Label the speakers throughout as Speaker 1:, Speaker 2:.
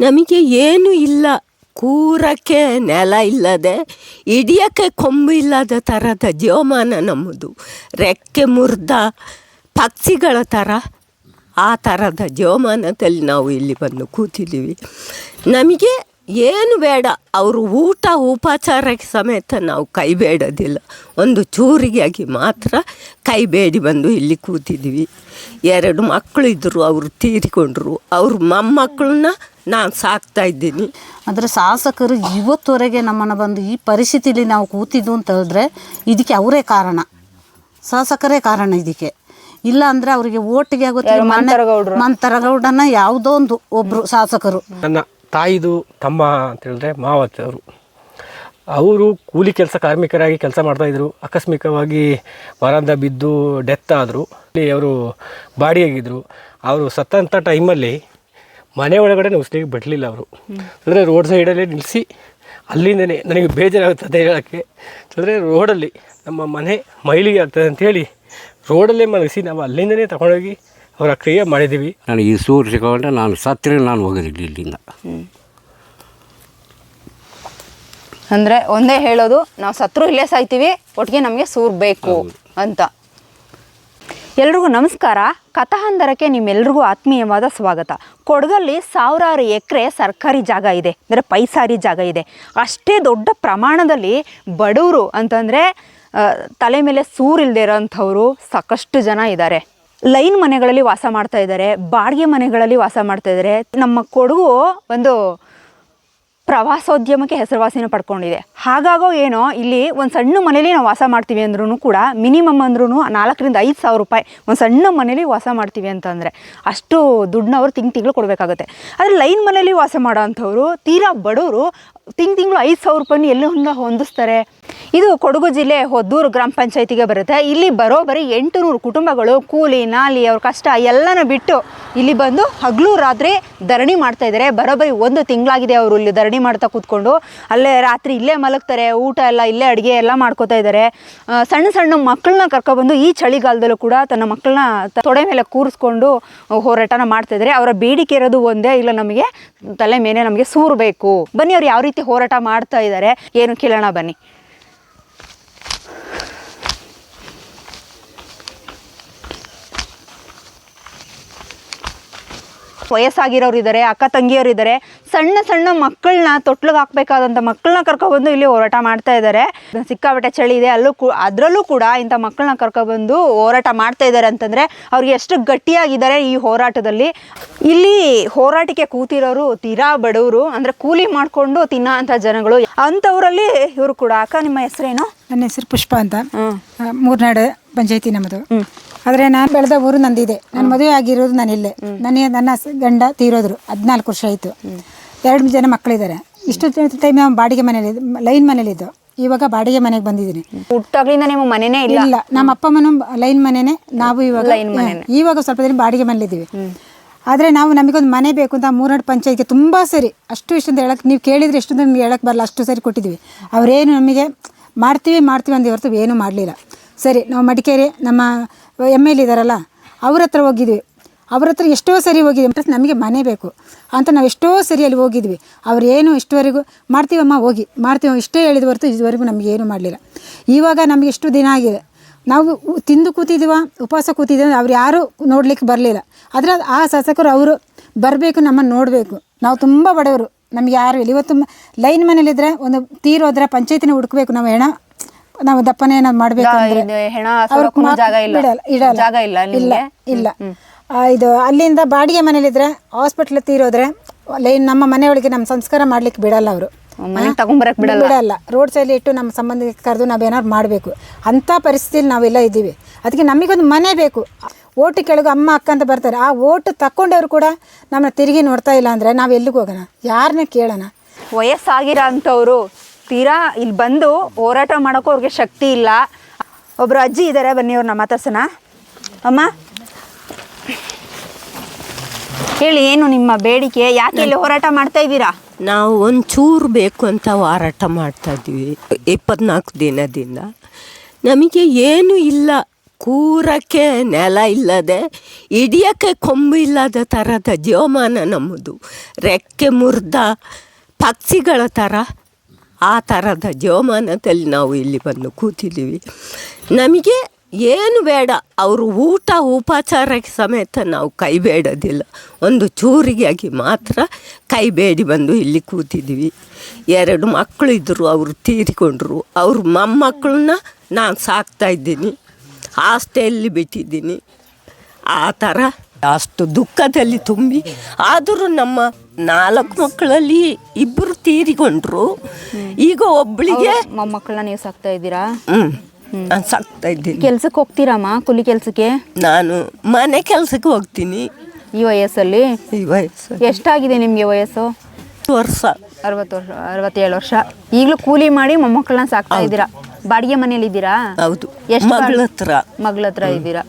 Speaker 1: ನಮಗೆ ಏನು ಇಲ್ಲ. ಕೂರಕ್ಕೆ ನೆಲ ಇಲ್ಲದೆ ಹಿಡಿಯೋಕ್ಕೆ ಕೊಂಬು ಇಲ್ಲದ ಥರದ ಜೀವಮಾನ ನಮ್ಮದು. ರೆಕ್ಕೆ ಮುರಿದ ಪಕ್ಷಿಗಳ ಥರ ಆ ಥರದ ಜೀವಮಾನದಲ್ಲಿ ನಾವು ಇಲ್ಲಿ ಬಂದು ಕೂತಿದ್ದೀವಿ. ನಮಗೆ ಏನು ಬೇಡ, ಅವರು ಊಟ ಉಪಚಾರಕ್ಕೆ ಸಮೇತ ನಾವು ಕೈ ಬೇಡೋದಿಲ್ಲ. ಒಂದು ಚೂರಿಗಾಗಿ ಮಾತ್ರ ಕೈ ಬೇಡಿ ಬಂದು ಇಲ್ಲಿ ಕೂತಿದ್ದೀವಿ. ಎರಡು ಮಕ್ಕಳು ಇದ್ದರು ಅವರು ತೀರಿಕೊಂಡ್ರು. ಅವ್ರ ಮೊಮ್ಮಕ್ಕಳನ್ನ ನಾನು ಸಾಕ್ತಾ ಇದ್ದೀನಿ.
Speaker 2: ಅಂದರೆ ಶಾಸಕರು ಇವತ್ತುವರೆಗೆ ನಮ್ಮನ್ನು ಬಂದು ಈ ಪರಿಸ್ಥಿತಿಲಿ ನಾವು ಕೂತಿದ್ದು ಅಂತ ಹೇಳಿದ್ರೆ ಇದಕ್ಕೆ ಅವರೇ ಕಾರಣ. ಶಾಸಕರೇ ಕಾರಣ ಇದಕ್ಕೆ. ಇಲ್ಲ ಅಂದರೆ ಅವರಿಗೆ ಓಟಿಗೆ ಆಗುತ್ತೆ ಮಂತರಗೌಡನ ಯಾವುದೋ ಒಂದು ಒಬ್ಬರು ಶಾಸಕರು.
Speaker 3: ನನ್ನ ತಾಯಿದು ತಮ್ಮ ಅಂತ ಹೇಳಿದ್ರೆ ಮಾವತ್ತವರು ಅವರು. ಕೂಲಿ ಕೆಲಸ ಕಾರ್ಮಿಕರಾಗಿ ಕೆಲಸ ಮಾಡ್ತಾಯಿದ್ರು ಆಕಸ್ಮಿಕವಾಗಿ ಮರಂದ ಬಿದ್ದು ಡೆತ್ ಆದರು. ಅವರು ಬಾಡಿಯಾಗಿದ್ದರು ಅವರು ಸತ್ತಂಥ ಟೈಮಲ್ಲಿ ಮನೆ ಒಳಗಡೆ ನುಸ್ಲಿಕ್ಕೆ ಬಿಡಲಿಲ್ಲ ಅವರು. ಅಂದರೆ ರೋಡ್ ಸೈಡಲ್ಲೇ ನಿಲ್ಲಿಸಿ ಅಲ್ಲಿಂದನೇ ನನಗೆ ಬೇಜಾರಾಗುತ್ತದೆ ಹೇಳೋಕ್ಕೆ. ಅಂದರೆ ರೋಡಲ್ಲಿ ನಮ್ಮ ಮನೆ ಮೈಲಿಗೆ ಆಗ್ತದೆ ಅಂಥೇಳಿ ರೋಡಲ್ಲೇ ಮಲಗಿಸಿ ನಾವು ಅಲ್ಲಿಂದನೇ ತಗೊಂಡೋಗಿ ಅವರ ಕ್ರಿಯೆ ಮಾಡಿದ್ದೀವಿ.
Speaker 4: ನಾನು ಈ ಸೂರು ಸಿಕ್ಕೊಂಡ್ರೆ ನಾನು ಸತ್ತರೆ ನಾನು ಹೋಗೋದಿಲ್ಲ ಇಲ್ಲಿಂದ.
Speaker 5: ಅಂದರೆ ಒಂದೇ ಹೇಳೋದು ನಾವು ಸತ್ರು ಇಲ್ಲೇ ಸಾಯ್ತೀವಿ ಒಟ್ಟಿಗೆ ನಮಗೆ ಸೂರ್ ಬೇಕು ಅಂತ. ಎಲ್ರಿಗೂ ನಮಸ್ಕಾರ. ಕಥಾಹಂದರಕ್ಕೆ ನಿಮ್ಮೆಲ್ರಿಗೂ ಆತ್ಮೀಯವಾದ ಸ್ವಾಗತ. ಕೊಡಗಲ್ಲಿ ಸಾವಿರಾರು ಎಕರೆ ಸರ್ಕಾರಿ ಜಾಗ ಇದೆ, ಅಂದರೆ ಪೈಸಾರಿ ಜಾಗ ಇದೆ. ಅಷ್ಟೇ ದೊಡ್ಡ ಪ್ರಮಾಣದಲ್ಲಿ ಬಡವರು ಅಂತಂದರೆ ತಲೆ ಮೇಲೆ ಸೂರಿಲ್ದೇ ಇರೋಂಥವ್ರು ಸಾಕಷ್ಟು ಜನ ಇದ್ದಾರೆ. ಲೈನ್ ಮನೆಗಳಲ್ಲಿ ವಾಸ ಮಾಡ್ತಾ ಇದ್ದಾರೆ, ಬಾಡಿಗೆ ಮನೆಗಳಲ್ಲಿ ವಾಸ ಮಾಡ್ತಾ ಇದ್ದಾರೆ. ನಮ್ಮ ಕೊಡಗು ಒಂದು ಪ್ರವಾಸೋದ್ಯಮಕ್ಕೆ ಹೆಸರುವಾಸಿನ ಪಡ್ಕೊಂಡಿದೆ. ಹಾಗಾಗೋ ಏನೋ, ಇಲ್ಲಿ ಒಂದು ಸಣ್ಣ ಮನೇಲಿ ನಾವು ವಾಸ ಮಾಡ್ತೀವಿ ಅಂದ್ರೂ ಕೂಡ ಮಿನಿಮಮ್ ಅಂದ್ರೂ ನಾಲ್ಕರಿಂದ ಐದು ಸಾವಿರ ರೂಪಾಯಿ ಒಂದು ಸಣ್ಣ ಮನೇಲಿ ವಾಸ ಮಾಡ್ತೀವಿ ಅಂತಂದರೆ ಅಷ್ಟು ದುಡ್ಡನ್ನ ಅವರು ತಿಂಗ್ ತಿಂಗಳು ಕೊಡಬೇಕಾಗುತ್ತೆ. ಆದರೆ ಲೈನ್ ಮನೇಲಿ ವಾಸ ಮಾಡೋ ಅಂಥವ್ರು, ತೀರಾ ಬಡವರು ತಿಂಗ್ ತಿಂಗಳು ಐದು ಸಾವಿರ ರೂಪಾಯಿನ ಎಲ್ಲಿ ಹೊಂದ ಹೊಂದಿಸ್ತಾರೆ. ಇದು ಕೊಡಗು ಜಿಲ್ಲೆ ಹೊದ್ದೂರು ಗ್ರಾಮ ಪಂಚಾಯತಿಗೆ ಬರುತ್ತೆ. ಇಲ್ಲಿ ಬರೋಬರಿ ಎಂಟು ನೂರು ಕುಟುಂಬಗಳು ಕೂಲಿ, ನಾಲಿ, ಅವ್ರ ಕಷ್ಟ ಎಲ್ಲನ ಬಿಟ್ಟು ಇಲ್ಲಿ ಬಂದು ಹಗಲು ರಾತ್ರಿ ಧರಣಿ ಮಾಡ್ತಾ ಇದ್ದಾರೆ ಬರೋಬರಿ ಒಂದು ತಿಂಗಳಾಗಿದೆ ಅವರು ಇಲ್ಲಿ ಧರಣಿ ಮಾಡ್ತಾ ಕೂತ್ಕೊಂಡು. ಅಲ್ಲೇ ರಾತ್ರಿ ಇಲ್ಲೇ ಮಲಗ್ತಾರೆ, ಊಟ ಎಲ್ಲ ಇಲ್ಲೇ ಅಡುಗೆ ಎಲ್ಲ ಮಾಡ್ಕೋತಾ ಇದ್ದಾರೆ ಸಣ್ಣ ಸಣ್ಣ ಮಕ್ಕಳನ್ನ ಕರ್ಕೊಬಂದು ಈ ಚಳಿಗಾಲದಲ್ಲೂ ಕೂಡ ತನ್ನ ಮಕ್ಕಳನ್ನ ತೊಡೆ ಮೇಲೆ ಕೂರಿಸ್ಕೊಂಡು ಹೋರಾಟನ ಮಾಡ್ತಾ ಇದ್ದಾರೆ ಅವರ ಬೇಡಿಕೆ ಇರೋದು ಒಂದೇ, ಇಲ್ಲ ನಮಗೆ ತಲೆ ಮೇಲೆ ನಮಗೆ ಸೂರು ಬೇಕು. ಬನ್ನಿ ಅವ್ರು ಯಾವ ರೀತಿ ಹೋರಾಟ ಮಾಡ್ತಾ ಇದ್ದಾರೆ ಏನು ಕೇಳೋಣ ಬನ್ನಿ. ವಯಸ್ಸಾಗಿರೋರು ಇದ್ದಾರೆ ಅಕ್ಕ ತಂಗಿಯರು ಇದ್ದಾರೆ ಸಣ್ಣ ಸಣ್ಣ ಮಕ್ಕಳನ್ನ ತೊಟ್ಲಿಗೆ ಹಾಕ್ಬೇಕಾದಂಥ ಮಕ್ಕಳನ್ನ ಕರ್ಕೊಬಂದು ಇಲ್ಲಿ ಹೋರಾಟ ಮಾಡ್ತಾ ಇದ್ದಾರೆ ಸಿಕ್ಕಾಪಟ್ಟೆ ಚಳಿ ಇದೆ ಅಲ್ಲೂ ಕೂ ಅದರಲ್ಲೂ ಕೂಡ ಇಂಥ ಮಕ್ಕಳನ್ನ ಕರ್ಕೊಬಂದು ಹೋರಾಟ ಮಾಡ್ತಾ ಇದ್ದಾರೆ ಅಂತಂದರೆ ಅವ್ರಿಗೆ ಎಷ್ಟು ಗಟ್ಟಿಯಾಗಿದ್ದಾರೆ ಈ ಹೋರಾಟದಲ್ಲಿ. ಇಲ್ಲಿ ಹೋರಾಟಕ್ಕೆ ಕೂತಿರೋರು ತೀರಾ ಬಡವರು ಅಂದರೆ ಕೂಲಿ ಮಾಡಿಕೊಂಡು ತಿನ್ನೋ ಅಂಥ ಜನಗಳು. ಅಂಥವರಲ್ಲಿ ಇವರು ಕೂಡ. ಅಕ್ಕ ನಿಮ್ಮ ಹೆಸರೇನು?
Speaker 6: ನನ್ನ ಹೆಸರು ಪುಷ್ಪ ಅಂತ. ಮೂರ್ನಾಡು ಪಂಚಾಯತಿ ನಮ್ಮದು. ಆದರೆ ನಾನು ಬೆಳೆದ ಊರು ನಂದಿದೆ. ನನ್ನ ಮದುವೆ ಆಗಿರೋದು ನಾನು ಇಲ್ಲೇ. ನನಗೆ ನನ್ನ ಗಂಡ ತೀರೋದ್ರು. ಹದಿನಾಲ್ಕು ವರ್ಷ ಆಯಿತು. ಎರಡು ಜನ ಮಕ್ಕಳಿದ್ದಾರೆ ಇಷ್ಟು ಟೈಮ್ ನಾವು ಬಾಡಿಗೆ ಮನೇಲಿ ಲೈನ್ ಮನೇಲಿದ್ದು ಇವಾಗ ಬಾಡಿಗೆ ಮನೆಗೆ ಬಂದಿದ್ದೀನಿ.
Speaker 5: ಹುಟ್ಟಾಗ್ಲಿಂದ ನಿಮ್ಮ ಮನೆನೇ ಇಲ್ಲ.
Speaker 6: ಇಲ್ಲ. ನಮ್ಮ ಅಪ್ಪ ಮನು ಲೈನ್ ಮನೆನೇ. ನಾವು ಇವಾಗ ಇವಾಗ ಸ್ವಲ್ಪ ದಿನ ಬಾಡಿಗೆ ಮನೇಲಿದ್ದೀವಿ ಆದರೆ ನಾವು ನಮಗೊಂದು ಮನೆ ಬೇಕು ಅಂತ ಮೂರ್ನಾಡು ಪಂಚಾಯತ್ಗೆ ತುಂಬ ಸರಿ. ಅಷ್ಟು ಇಷ್ಟು ಅಂತ ಹೇಳಕ್ಕೆ ನೀವು ಕೇಳಿದ್ರೆ ಎಷ್ಟು ನಿಮ್ಗೆ ಹೇಳಕ್ಕೆ ಬರಲ್ಲ. ಅಷ್ಟು ಸರಿ ಕೊಟ್ಟಿದ್ವಿ ಅವರೇನು ನಮಗೆ ಮಾಡ್ತೀವಿ ಮಾಡ್ತೀವಿ ಅಂದ ಹೊರತು ಏನೂ ಮಾಡಲಿಲ್ಲ. ಸರಿ ನಾವು ಮಡಿಕೇರಿ ನಮ್ಮ ಎಂ ಎಲ್ ಇದ್ದಾರಲ್ಲ ಅವ್ರ ಹತ್ರ ಹೋಗಿದ್ವಿ. ಅವ್ರ ಹತ್ರ ಎಷ್ಟೋ ಸರಿ ಹೋಗಿದ್ವಿ. ಪ್ಲಸ್ ನಮಗೆ ಮನೆ ಬೇಕು ಅಂತ ನಾವು ಎಷ್ಟೋ ಸರಿ ಅಲ್ಲಿ ಹೋಗಿದ್ವಿ. ಅವ್ರು ಏನು ಇಷ್ಟುವರೆಗೂ ಮಾಡ್ತೀವಮ್ಮ, ಹೋಗಿ. ಮಾಡ್ತೀವಿ, ಇಷ್ಟೇ ಹೇಳಿದ ಹೊರತು ಇದುವರೆಗೂ ನಮಗೆ ಏನು ಮಾಡಲಿಲ್ಲ. ಇವಾಗ ನಮಗೆ ಎಷ್ಟು ದಿನ ಆಗಿದೆ. ನಾವು ತಿಂದು ಕೂತಿದ್ದೀವ ಉಪವಾಸ ಕೂತಿದ್ದೀವಿ ಅವ್ರು ಯಾರೂ ನೋಡ್ಲಿಕ್ಕೆ ಬರಲಿಲ್ಲ. ಆದರೆ ಆ ಶಾಸಕರು ಅವರು ಬರಬೇಕು ನಮ್ಮನ್ನು ನೋಡಬೇಕು. ನಾವು ತುಂಬ ಬಡವರು. ನಮ್ಗೆ ಯಾರು ಇಲ್ಲ. ಇವತ್ತು ಲೈನ್ ಮನೇಲಿದ್ರೆ ಒಂದು ತೀರೋದ್ರೆ ಪಂಚಾಯತಿನ ಹುಡುಕ್ಬೇಕು ನಾವು ಹೆಣ. ನಾವು ದಪ್ಪನೆ ಏನಾದ್ರು ಮಾಡ್ಬೇಕು
Speaker 5: ಹೆಣ
Speaker 6: ಅವ್ರಿಗೆ
Speaker 5: ಜಾಗ ಇಲ್ಲ.
Speaker 6: ಬಿಡಲ್ಲ ಇಡಲ್ಲ.
Speaker 5: ಜಾಗ ಇಲ್ಲ
Speaker 6: ಇಲ್ಲ
Speaker 5: ನಿಮ್ಗೆ?
Speaker 6: ಇಲ್ಲ. ಆ, ಇದು ಅಲ್ಲಿಂದ ಬಾಡಿಗೆ ಮನೇಲಿದ್ರೆ ಹಾಸ್ಪಿಟ್ಲ್ ತೀರೋದ್ರೆ ಲೈನ್ ನಮ್ಮ ಮನೆಯೊಳಗೆ ನಮ್ಮ ಸಂಸ್ಕಾರ ಮಾಡ್ಲಿಕ್ಕೆ ಬಿಡಲ್ಲ ಅವರು.
Speaker 5: ಮನೆಗೆ ತಗೊಂಬರಕ್ ಬಿಡಲ್ಲ.
Speaker 6: ಬಿಡಲ್ಲ. ರೋಡ್ ಸೈಡ್ ಇಟ್ಟು ನಮ್ಮ ಸಂಬಂಧಿಕ ಕರೆದು ನಾವೇನಾದ್ರು ಮಾಡಬೇಕು. ಅಂಥ ಪರಿಸ್ಥಿತಿಲಿ ನಾವೆಲ್ಲ ಇದ್ದೀವಿ. ಅದಕ್ಕೆ ನಮಗೊಂದು ಮನೆ ಬೇಕು. ಓಟು ಕೆಳಗೆ ಅಮ್ಮ ಅಕ್ಕ ಅಂತ ಬರ್ತಾರೆ. ಆ ಓಟು ತಕ್ಕೊಂಡವ್ರು ಕೂಡ ನಮ್ಮನ್ನ ತಿರುಗಿ ನೋಡ್ತಾ ಇಲ್ಲ ಅಂದರೆ ನಾವು ಎಲ್ಲಿಗೆ ಹೋಗೋಣ? ಯಾರನ್ನ ಕೇಳೋಣ?
Speaker 5: ವಯಸ್ಸಾಗಿರೋ ಅಂಥವ್ರು ತೀರಾ ಇಲ್ಲಿ ಬಂದು ಹೋರಾಟ ಮಾಡೋಕ್ಕೂ ಅವ್ರಿಗೆ ಶಕ್ತಿ ಇಲ್ಲ. ಒಬ್ಬರು ಅಜ್ಜಿ ಇದ್ದಾರೆ ಬನ್ನಿ ಅವ್ರನ್ನ ಮಾತಾಡ್ಸೋಣ. ಅಮ್ಮ. ಹೇಳಿ, ಏನು ನಿಮ್ಮ ಬೇಡಿಕೆ? ಯಾಕೆ ಇಲ್ಲಿ ಹೋರಾಟ ಮಾಡ್ತಾ ಇದ್ದೀರಾ?
Speaker 1: ನಾವು ಒಂಚೂರು ಬೇಕು ಅಂತ ಹೋರಾಟ ಮಾಡ್ತಾ ಇದ್ದೀವಿ, ಇಪ್ಪತ್ನಾಲ್ಕು ದಿನದಿಂದ. ನಮಗೆ ಏನು ಇಲ್ಲ, ಕೂರಕ್ಕೆ ನೆಲ ಇಲ್ಲದೆ, ಹಿಡಿಯೋಕ್ಕೆ ಕೊಂಬು ಇಲ್ಲದ ಥರದ ಜೀವಮಾನ ನಮ್ಮದು. ರೆಕ್ಕೆ ಮುರಿದ ಪಕ್ಷಿಗಳ ಥರ. ಆ ಥರದ ಜೀವಮಾನದಲ್ಲಿ ನಾವು ಇಲ್ಲಿ ಬಂದು ಕೂತಿದ್ದೀವಿ. ನಮಗೆ ಏನು ಬೇಡ, ಅವರು ಊಟ ಉಪಚಾರಕ್ಕೆ ಸಮೇತ ನಾವು ಕೈ ಬೇಡೋದಿಲ್ಲ. ಒಂದು ಚೂರಿಗಾಗಿ ಮಾತ್ರ ಕೈ ಬೇಡಿ ಬಂದು ಇಲ್ಲಿ ಕೂತಿದ್ದೀವಿ. ಎರಡು ಮಕ್ಕಳು ಇದ್ದರು, ಅವರು ತೀರಿಕೊಂಡ್ರು. ಅವ್ರ ಮೊಮ್ಮಕ್ಕಳನ್ನ ನಾನು ಸಾಕ್ತಾ ಇದ್ದೀನಿ. ಹಾಸ್ಟೆಲ್ಲಿ ಬಿಟ್ಟಿದ್ದೀನಿ. ಆ ಥರ ಅಷ್ಟು ದುಃಖದಲ್ಲಿ ತುಂಬಿ, ಆದರೂ ನಮ್ಮ ನಾಲ್ಕು ಮಕ್ಕಳಲ್ಲಿ ಇಬ್ಬರು ತೀರಿಕೊಂಡ್ರು ಈಗ ಒಬ್ಬಳಿಗೆ
Speaker 5: ಮೊಮ್ಮಕ್ಕಳನ್ನ ನೀವು ಸಾಕ್ತಾ ಇದ್ದೀರಾ?
Speaker 1: ನಾನು ಸಾಕ್ತಾ ಇದ್ದೀನಿ.
Speaker 5: ಕೆಲ್ಸಕ್ಕೆ ಹೋಗ್ತೀರಮ್ಮ? ಕೂಲಿ ಕೆಲಸಕ್ಕೆ?
Speaker 1: ನಾನು ಮನೆ ಕೆಲಸಕ್ಕೆ ಹೋಗ್ತೀನಿ.
Speaker 5: ಈ ವಯಸ್ಸಲ್ಲಿ?
Speaker 1: ಈ ವಯಸ್ಸು
Speaker 5: ಎಷ್ಟಾಗಿದೆ ನಿಮಗೆ ವಯಸ್ಸು?
Speaker 1: ವರ್ಷ.
Speaker 5: ಅರವತ್ತು ವರ್ಷ ಅರವತ್ತೇಳು ವರ್ಷ. ಈಗಲೂ ಕೂಲಿ ಮಾಡಿ ಮೊಮ್ಮಕ್ಕಳನ್ನ ಸಾಕ್ತಾ ಇದ್ದೀರಾ? ಬಾಡಿಗೆ ಮನೇಲಿ ಇದ್ದೀರಾ?
Speaker 1: ಹೌದು.
Speaker 5: ಎಷ್ಟು
Speaker 1: ಮಗಳ ಹತ್ರ
Speaker 5: ಮಗಳ ಹತ್ರ ಇದ್ದೀರಾ?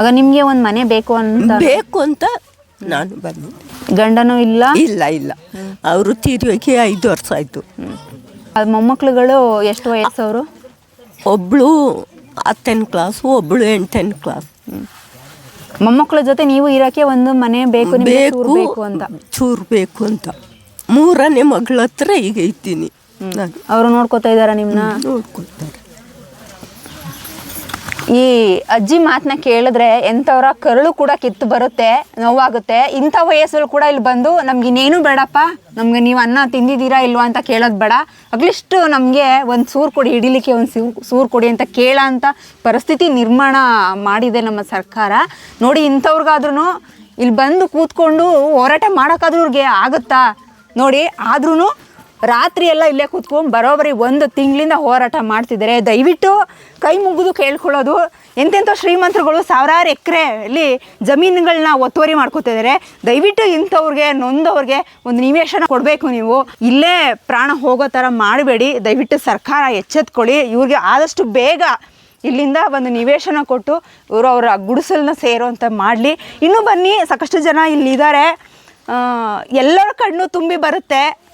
Speaker 5: ಆಗ ನಿಮಗೆ ಒಂದು ಮನೆ ಬೇಕು ಅಂತ
Speaker 1: ಬೇಕು ಅಂತ ನಾನು ಬಂದು.
Speaker 5: ಗಂಡನೂ ಇಲ್ಲ?
Speaker 1: ಇಲ್ಲ ಇಲ್ಲ. ಅವರು ತೀರಿಯೋಕೆ ಐದು ವರ್ಷ ಆಯಿತು.
Speaker 5: ಅದು ಮೊಮ್ಮಕ್ಳುಗಳು ಎಷ್ಟು ವಯಸ್ಸು ಅವರು
Speaker 1: ಒಬ್ಬಳು ಹತ್ತನೇ ಕ್ಲಾಸು ಒಬ್ಬಳು ಎಂಟನೇ ಕ್ಲಾಸ್
Speaker 5: ಮೊಮ್ಮಕ್ಕಳ ಜೊತೆ ನೀವು ಇರಕ್ಕೆ ಒಂದು ಮನೆ ಬೇಕು ನಿಮ್ಗೆ ಚೂರು ಬೇಕು ಅಂತ.
Speaker 1: ಚೂರು ಬೇಕು ಅಂತ. ಮೂರನೇ ಮಗಳ ಹತ್ರ ಈಗ ಇದ್ದೀನಿ ನಾನು.
Speaker 5: ಅವರು ನೋಡ್ಕೋತಾ ಇದ್ದಾರೆ ನಿಮ್ಮನ್ನ
Speaker 1: ನೋಡ್ಕೊಳ್ತಾರೆ.
Speaker 5: ಈ ಅಜ್ಜಿ ಮಾತನ್ನ ಕೇಳಿದ್ರೆ ಎಂಥವ್ರ ಕರುಳು ಕೂಡ ಕಿತ್ತು ಬರುತ್ತೆ, ನೋವಾಗುತ್ತೆ, ಇಂಥ ವಯಸ್ಸಲ್ಲಿ ಕೂಡ ಇಲ್ಲಿ ಬಂದು ನಮ್ಗೆ ಇನ್ನೇನು ಬೇಡಪ್ಪ, ನಮ್ಗೆ ನೀವು ಅನ್ನ ತಿಂದಿದ್ದೀರಾ ಇಲ್ವಾ ಅಂತ ಕೇಳೋದು ಬೇಡ. ಅಗ್ಲಿಷ್ಟು ನಮಗೆ ಒಂದು ಸೂರು ಕೊಡಿ, ಹಿಡಿಲಿಕ್ಕೆ ಒಂದು ಸೂ ಸೂರು ಕೊಡಿ ಅಂತ ಕೇಳೋ ಅಂತ ಪರಿಸ್ಥಿತಿ ನಿರ್ಮಾಣ ಮಾಡಿದೆ ನಮ್ಮ ಸರ್ಕಾರ. ನೋಡಿ ಇಂಥವ್ರಿಗಾದ್ರೂ ಇಲ್ಲಿ ಬಂದು ಕೂತ್ಕೊಂಡು ಹೋರಾಟ ಮಾಡೋಕ್ಕಾದ್ರೂ ಅವ್ರಿಗೆ ಆಗುತ್ತಾ? ನೋಡಿ ಆದ್ರೂ ರಾತ್ರಿ ಎಲ್ಲ ಇಲ್ಲೇ ಕೂತ್ಕೊಂಡು ಬರೋಬ್ಬರಿ ಒಂದು ತಿಂಗಳಿಂದ ಹೋರಾಟ ಮಾಡ್ತಿದ್ದಾರೆ. ದಯವಿಟ್ಟು ಕೈ ಮುಗಿದು ಕೇಳ್ಕೊಳ್ಳೋದು. ಎಂತೆಂಥ ಶ್ರೀಮಂತರುಗಳು ಸಾವಿರಾರು ಎಕರೆಯಲ್ಲಿ ಜಮೀನುಗಳನ್ನ ಒತ್ತುವರಿ ಮಾಡ್ಕೋತಿದ್ದಾರೆ. ದಯವಿಟ್ಟು ಇಂಥವ್ರಿಗೆ, ನೊಂದವ್ರಿಗೆ ಒಂದು ನಿವೇಶನ ಕೊಡಬೇಕು ನೀವು. ಇಲ್ಲೇ ಪ್ರಾಣ ಹೋಗೋ ಥರ ಮಾಡಬೇಡಿ. ದಯವಿಟ್ಟು ಸರ್ಕಾರ ಎಚ್ಚೆತ್ಕೊಳ್ಳಿ. ಇವ್ರಿಗೆ ಆದಷ್ಟು ಬೇಗ ಇಲ್ಲಿಂದ ಒಂದು ನಿವೇಶನ ಕೊಟ್ಟು ಇವರು ಅವರ ಗುಡಿಸಲನ್ನ ಸೇರುವಂಥ ಮಾಡಲಿ. ಇನ್ನೂ ಬನ್ನಿ, ಸಾಕಷ್ಟು ಜನ ಇಲ್ಲಿದ್ದಾರೆ. ಎಲ್ಲರ ಕಣ್ಣು ತುಂಬಿ ಬರುತ್ತೆ.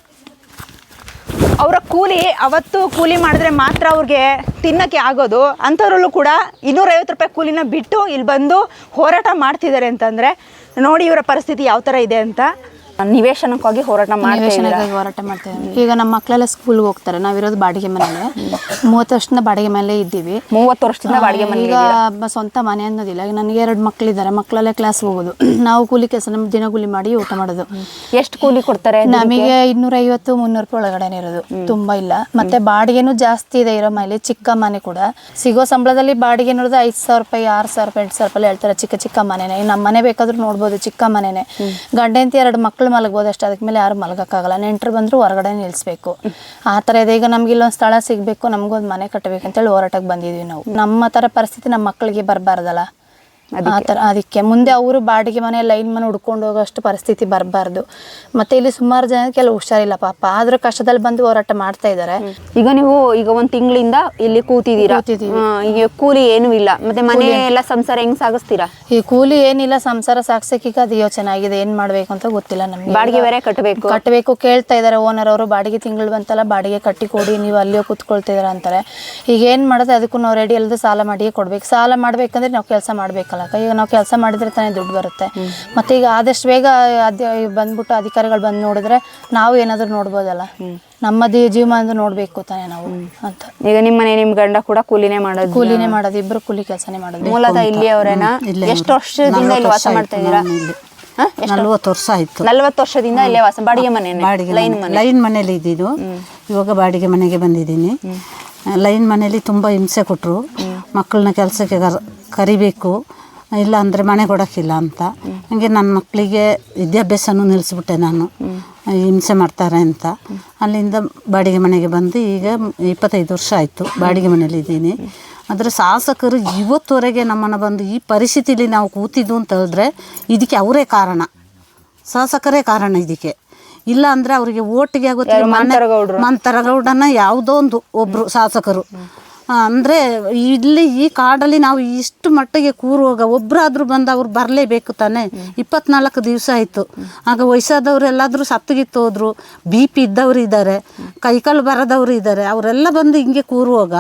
Speaker 5: ಅವರ ಕೂಲಿ, ಅವತ್ತು ಕೂಲಿ ಮಾಡಿದ್ರೆ ಮಾತ್ರ ಅವ್ರಿಗೆ ತಿನ್ನಕ್ಕೆ ಆಗೋದು. ಅಂಥವ್ರಲ್ಲೂ ಕೂಡ ಇನ್ನೂರೈವತ್ತು ರೂಪಾಯಿ ಕೂಲಿನ ಬಿಟ್ಟು ಇಲ್ಲಿ ಬಂದು ಹೋರಾಟ ಮಾಡ್ತಿದ್ದಾರೆ ಅಂತಂದರೆ, ನೋಡಿ ಇವರ ಪರಿಸ್ಥಿತಿ ಯಾವ ಥರ ಇದೆ ಅಂತ. ನಿವೇಶನಕ್ಕಾಗಿ ಹೋರಾಟ ಮಾಡ್ತೀವಿ.
Speaker 7: ನಿವೇಶನಕ್ಕಾಗಿ ಹೋರಾಟ ಮಾಡ್ತೇವೆ ಈಗ ನಮ್ಮ ಮಕ್ಕಳೆಲ್ಲ ಸ್ಕೂಲ್ಗೆ ಹೋಗ್ತಾರೆ. ನಾವಿರೋದು ಬಾಡಿಗೆ ಮನೇಲೆ ಮೂವತ್ತು ವರ್ಷದಿಂದ ಬಾಡಿಗೆ ಮನೇಲೆ ಇದ್ದೀವಿ.
Speaker 5: ಮೂವತ್ತು ವರ್ಷದಿಂದ ಬಾಡಿಗೆ ಮನೆ
Speaker 7: ಈಗ ಬ- ಸ್ವಂತ ಮನೆ ಅನ್ನೋದಿಲ್ಲ. ಈಗ ನನಗೆ ಎರಡು ಮಕ್ಕಳಿದ್ದಾರೆ. ಮಕ್ಕಳಲ್ಲೇ ಕ್ಲಾಸ್ ಹೋಗೋದು. ನಾವು ಕೂಲಿ ಕೆಲಸ ನಮ್ಮ ದಿನ ಕೂಲಿ ಮಾಡಿ ಊಟ ಮಾಡೋದು.
Speaker 5: ಎಷ್ಟು ಕೂಲಿ ಕೊಡ್ತಾರೆ
Speaker 7: ನಮಗೆ ಇನ್ನೂರ ಐವತ್ತು ಮುನ್ನೂರು ರೂಪಾಯಿ ಒಳಗಡೆ ಇರೋದು. ತುಂಬಾ ಇಲ್ಲ. ಮತ್ತೆ ಬಾಡಿಗೆನೂ ಜಾಸ್ತಿ ಇದೆ ಇರೋ ಮನೇಲಿ. ಚಿಕ್ಕ ಮನೆ ಕೂಡ. ಸಿಗೋ ಸಂಬಳದಲ್ಲಿ ಬಾಡಿಗೆ ನೋಡಿದ್ರೆ ಐದು ಸಾವಿರ ರೂಪಾಯಿ ಆರು ಸಾವಿರ ರೂಪಾಯಿ ಎಂಟು ಸಾವಿರ ರೂಪಾಯಿ ಹೇಳ್ತಾರೆ. ಚಿಕ್ಕ ಚಿಕ್ಕ ಮನೆನೇ. ನಮ್ಮ ಮನೆ ಬೇಕಾದ್ರೂ ನೋಡ್ಬೋದು ಚಿಕ್ಕ ಮನೆನೇ. ಗಂಡ ಎರಡು ಮಕ್ಕಳು ಮಲಗ್ಬೋದು ಅಷ್ಟೇ, ಅದಕ್ಕೆ ಮೇಲೆ ಯಾರು ಮಲಗಕ್ಕಾಗಲ್ಲ. ನೆಂಟರು ಬಂದರೂ ಹೊರಗಡೆ ನಿಲ್ಲಿಸ್ಬೇಕು ಆ ಥರ ಇದೆ. ಈಗ ನಮ್ಗೆ ಇಲ್ಲೊಂದು ಸ್ಥಳ ಸಿಗಬೇಕು, ನಮಗೊಂದು ಮನೆ ಕಟ್ಟಬೇಕು ಕಟ್ಟಬೇಕಂತೇಳಿ ಹೋರಾಟಕ್ಕೆ ಬಂದಿದ್ವಿ ನಾವು. ನಮ್ಮ ಥರ ಪರಿಸ್ಥಿತಿ ನಮ್ಮ ಮಕ್ಕಳಿಗೆ ಬರಬಾರ್ದಲ್ಲ. ಆ ಥರ ಅದಕ್ಕೆ. ಮುಂದೆ ಅವರು ಬಾಡಿಗೆ ಮನೆ ಲೈನ್ ಮನೆ ಹುಡ್ಕೊಂಡು ಹೋಗೋಷ್ಟು ಪರಿಸ್ಥಿತಿ ಬರಬಾರ್ದು. ಮತ್ತೆ ಇಲ್ಲಿ ಸುಮಾರು ಜನ ಕೆಲವು ಹುಷಾರಿಲ್ಲ ಪಾಪ. ಆದ್ರೂ ಕಷ್ಟದಲ್ಲಿ ಬಂದು ಹೋರಾಟ ಮಾಡ್ತಾ ಇದ್ದಾರೆ.
Speaker 5: ಈಗ ನೀವು ಈಗ ಒಂದ್ ತಿಂಗಳಿಂದ ಇಲ್ಲಿ ಕೂತಿದ್ದೀರಾ. ಹಾ, ಈಗ ಕೂಲಿ ಏನೂ ಇಲ್ಲ. ಮತ್ತೆ ಮನೆ ಎಲ್ಲ ಸಂಸಾರ ಹೆಂಗ್ ಸಾಗಿಸ್ತೀರಾ?
Speaker 7: ಈ ಕೂಲಿ ಏನಿಲ್ಲ ಸಂಸಾರ ಸಾಗಿಸಕ್ಕೆ ಈಗ ಅದು ಯೋಚನೆ ಆಗಿದೆ. ಏನ್ ಮಾಡ್ಬೇಕು ಅಂತ ಗೊತ್ತಿಲ್ಲ ನಮ್ಗೆ.
Speaker 5: ಬಾಡಿಗೆ ಬೇರೆ ಕಟ್ಟಬೇಕು.
Speaker 7: ಕಟ್ಟಬೇಕು ಕೇಳ್ತಾ ಇದಾರೆ ಓನರ್ ಅವರು. ಬಾಡಿಗೆ ತಿಂಗಳು ಬಂತಲ್ಲ ಬಾಡಿಗೆ ಕಟ್ಟಿ ಕೊಡಿ ನೀವು ಅಲ್ಲಿಯೋ ಕೂತ್ಕೊಳ್ತಿದಾರೆ ಅಂತಾರೆ. ಈಗ ಏನ್ ಮಾಡೋದು ಅದಕ್ಕೂ ನಾವು ರೆಡಿ ಅಲ್ಲದೆ ಸಾಲ ಮಾಡಿಯೇ ಕೊಡ್ಬೇಕು. ಸಾಲ ಮಾಡ್ಬೇಕಂದ್ರೆ ನಾವು ಕೆಲಸ ಮಾಡ್ಬೇಕಲ್ಲ ಈಗ ನಾವು ಕೆಲಸ ಮಾಡಿದ್ರೆ ತಾನೇ ದುಡ್ಡು ಬರುತ್ತೆ. ಮತ್ತೆ ಈಗ ಆದಷ್ಟು ಬೇಗ ಅದೇ ಬಂದ್ಬಿಟ್ಟು ಅಧಿಕಾರಿಗಳು ಬಂದು ನೋಡಿದ್ರೆ ನಾವು ಏನಾದರೂ ನೋಡ್ಬೋದಲ್ಲ. ನಮ್ಮದೇ ಜೀವಮಾನ ನೋಡ್ಬೇಕು ತಾನೇ ನಾವು ಅಂತ.
Speaker 5: ಈಗ ನಿಮ್ಮ ಮನೆ ನಿಮ್ ಗಂಡ ಕೂಡ ಕೂಲಿನೇ ಮಾಡೋದು.
Speaker 7: ಕೂಲಿನೇ ಮಾಡೋದು. ಇಬ್ರು ಕೂಲಿ ಕೆಲಸನೇ ಮಾಡೋದು.
Speaker 5: ಮೂಲತಃ ಇಲ್ಲಿ ಅವರೇನಾ? ಎಷ್ಟು ವರ್ಷದಿಂದ ಇಲ್ಲಿ ವಾಸ ಮಾಡ್ತಾ ಇದ್ದೀರಾ?
Speaker 2: ನಲ್ವತ್ತು ವರ್ಷ ಆಯ್ತು.
Speaker 5: ನಲ್ವತ್ತು ವರ್ಷದಿಂದ ಇಲ್ಲೇ ವಾಸ ಬಾಡಿಗೆ ಮನೆ
Speaker 2: ಬಾಡಿಗೆ
Speaker 5: ಲೈನ್
Speaker 2: ಮನೆ.
Speaker 5: ಮನೆ.
Speaker 2: ಲೈನ್ ಮನೇಲಿ ಇದ್ದಿದ್ದು. ಇವಾಗ ಬಾಡಿಗೆ ಮನೆಗೆ ಬಂದಿದ್ದೀನಿ. ಲೈನ್ ಮನೇಲಿ ತುಂಬ ಹಿಂಸೆ ಕೊಟ್ಟರು ಮಕ್ಕಳನ್ನ ಕೆಲಸಕ್ಕೆ ಕರ್ ಕರಿಬೇಕು. ಇಲ್ಲ ಅಂದರೆ ಮನೆ ಕೊಡೋಕ್ಕಿಲ್ಲ ಅಂತ. ಹಂಗೆ ನನ್ನ ಮಕ್ಕಳಿಗೆ ವಿದ್ಯಾಭ್ಯಾಸನೂ ನಿಲ್ಲಿಸ್ಬಿಟ್ಟೆ ನಾನು. ಹಿಂಸೆ ಮಾಡ್ತಾರೆ ಅಂತ. ಅಲ್ಲಿಂದ ಬಾಡಿಗೆ ಮನೆಗೆ ಬಂದು ಈಗ ಇಪ್ಪತ್ತೈದು ವರ್ಷ ಆಯಿತು. ಬಾಡಿಗೆ ಮನೇಲಿ ಇದ್ದೀನಿ. ಆದರೆ ಶಾಸಕರು ಇವತ್ತುವರೆಗೆ ನಮ್ಮನ್ನು ಬಂದು ಈ ಪರಿಸ್ಥಿತಿಲಿ ನಾವು ಕೂತಿದ್ದು ಅಂತ ಹೇಳಿದ್ರೆ ಇದಕ್ಕೆ ಅವರೇ ಕಾರಣ. ಶಾಸಕರೇ ಕಾರಣ ಇದಕ್ಕೆ. ಇಲ್ಲ ಅಂದರೆ ಅವರಿಗೆ ಓಟಿಗೆ ಆಗುತ್ತೆ ಮಂತರಗೌಡನ ಯಾವುದೋ ಒಂದು ಒಬ್ಬರು ಶಾಸಕರು. ಅಂದರೆ ಇಲ್ಲಿ ಈ ಕಾಡಲ್ಲಿ ನಾವು ಇಷ್ಟು ಮಟ್ಟಿಗೆ ಕೂರುವಾಗ ಒಬ್ಬರಾದ್ರೂ ಬಂದು ಅವ್ರು ಬರಲೇಬೇಕು ತಾನೆ. ಇಪ್ಪತ್ನಾಲ್ಕು ದಿವಸ ಆಯಿತು. ಆಗ ವಯಸ್ಸಾದವ್ರು ಎಲ್ಲಾದರೂ ಸತ್ತಗಿತ್ತು ಹೋದ್ರು, ಬಿ ಪಿ ಇದ್ದವ್ರು ಇದ್ದಾರೆ, ಕೈಕಾಲು ಬರದವರು ಇದ್ದಾರೆ, ಅವರೆಲ್ಲ ಬಂದು ಹಿಂಗೆ ಕೂರುವಾಗ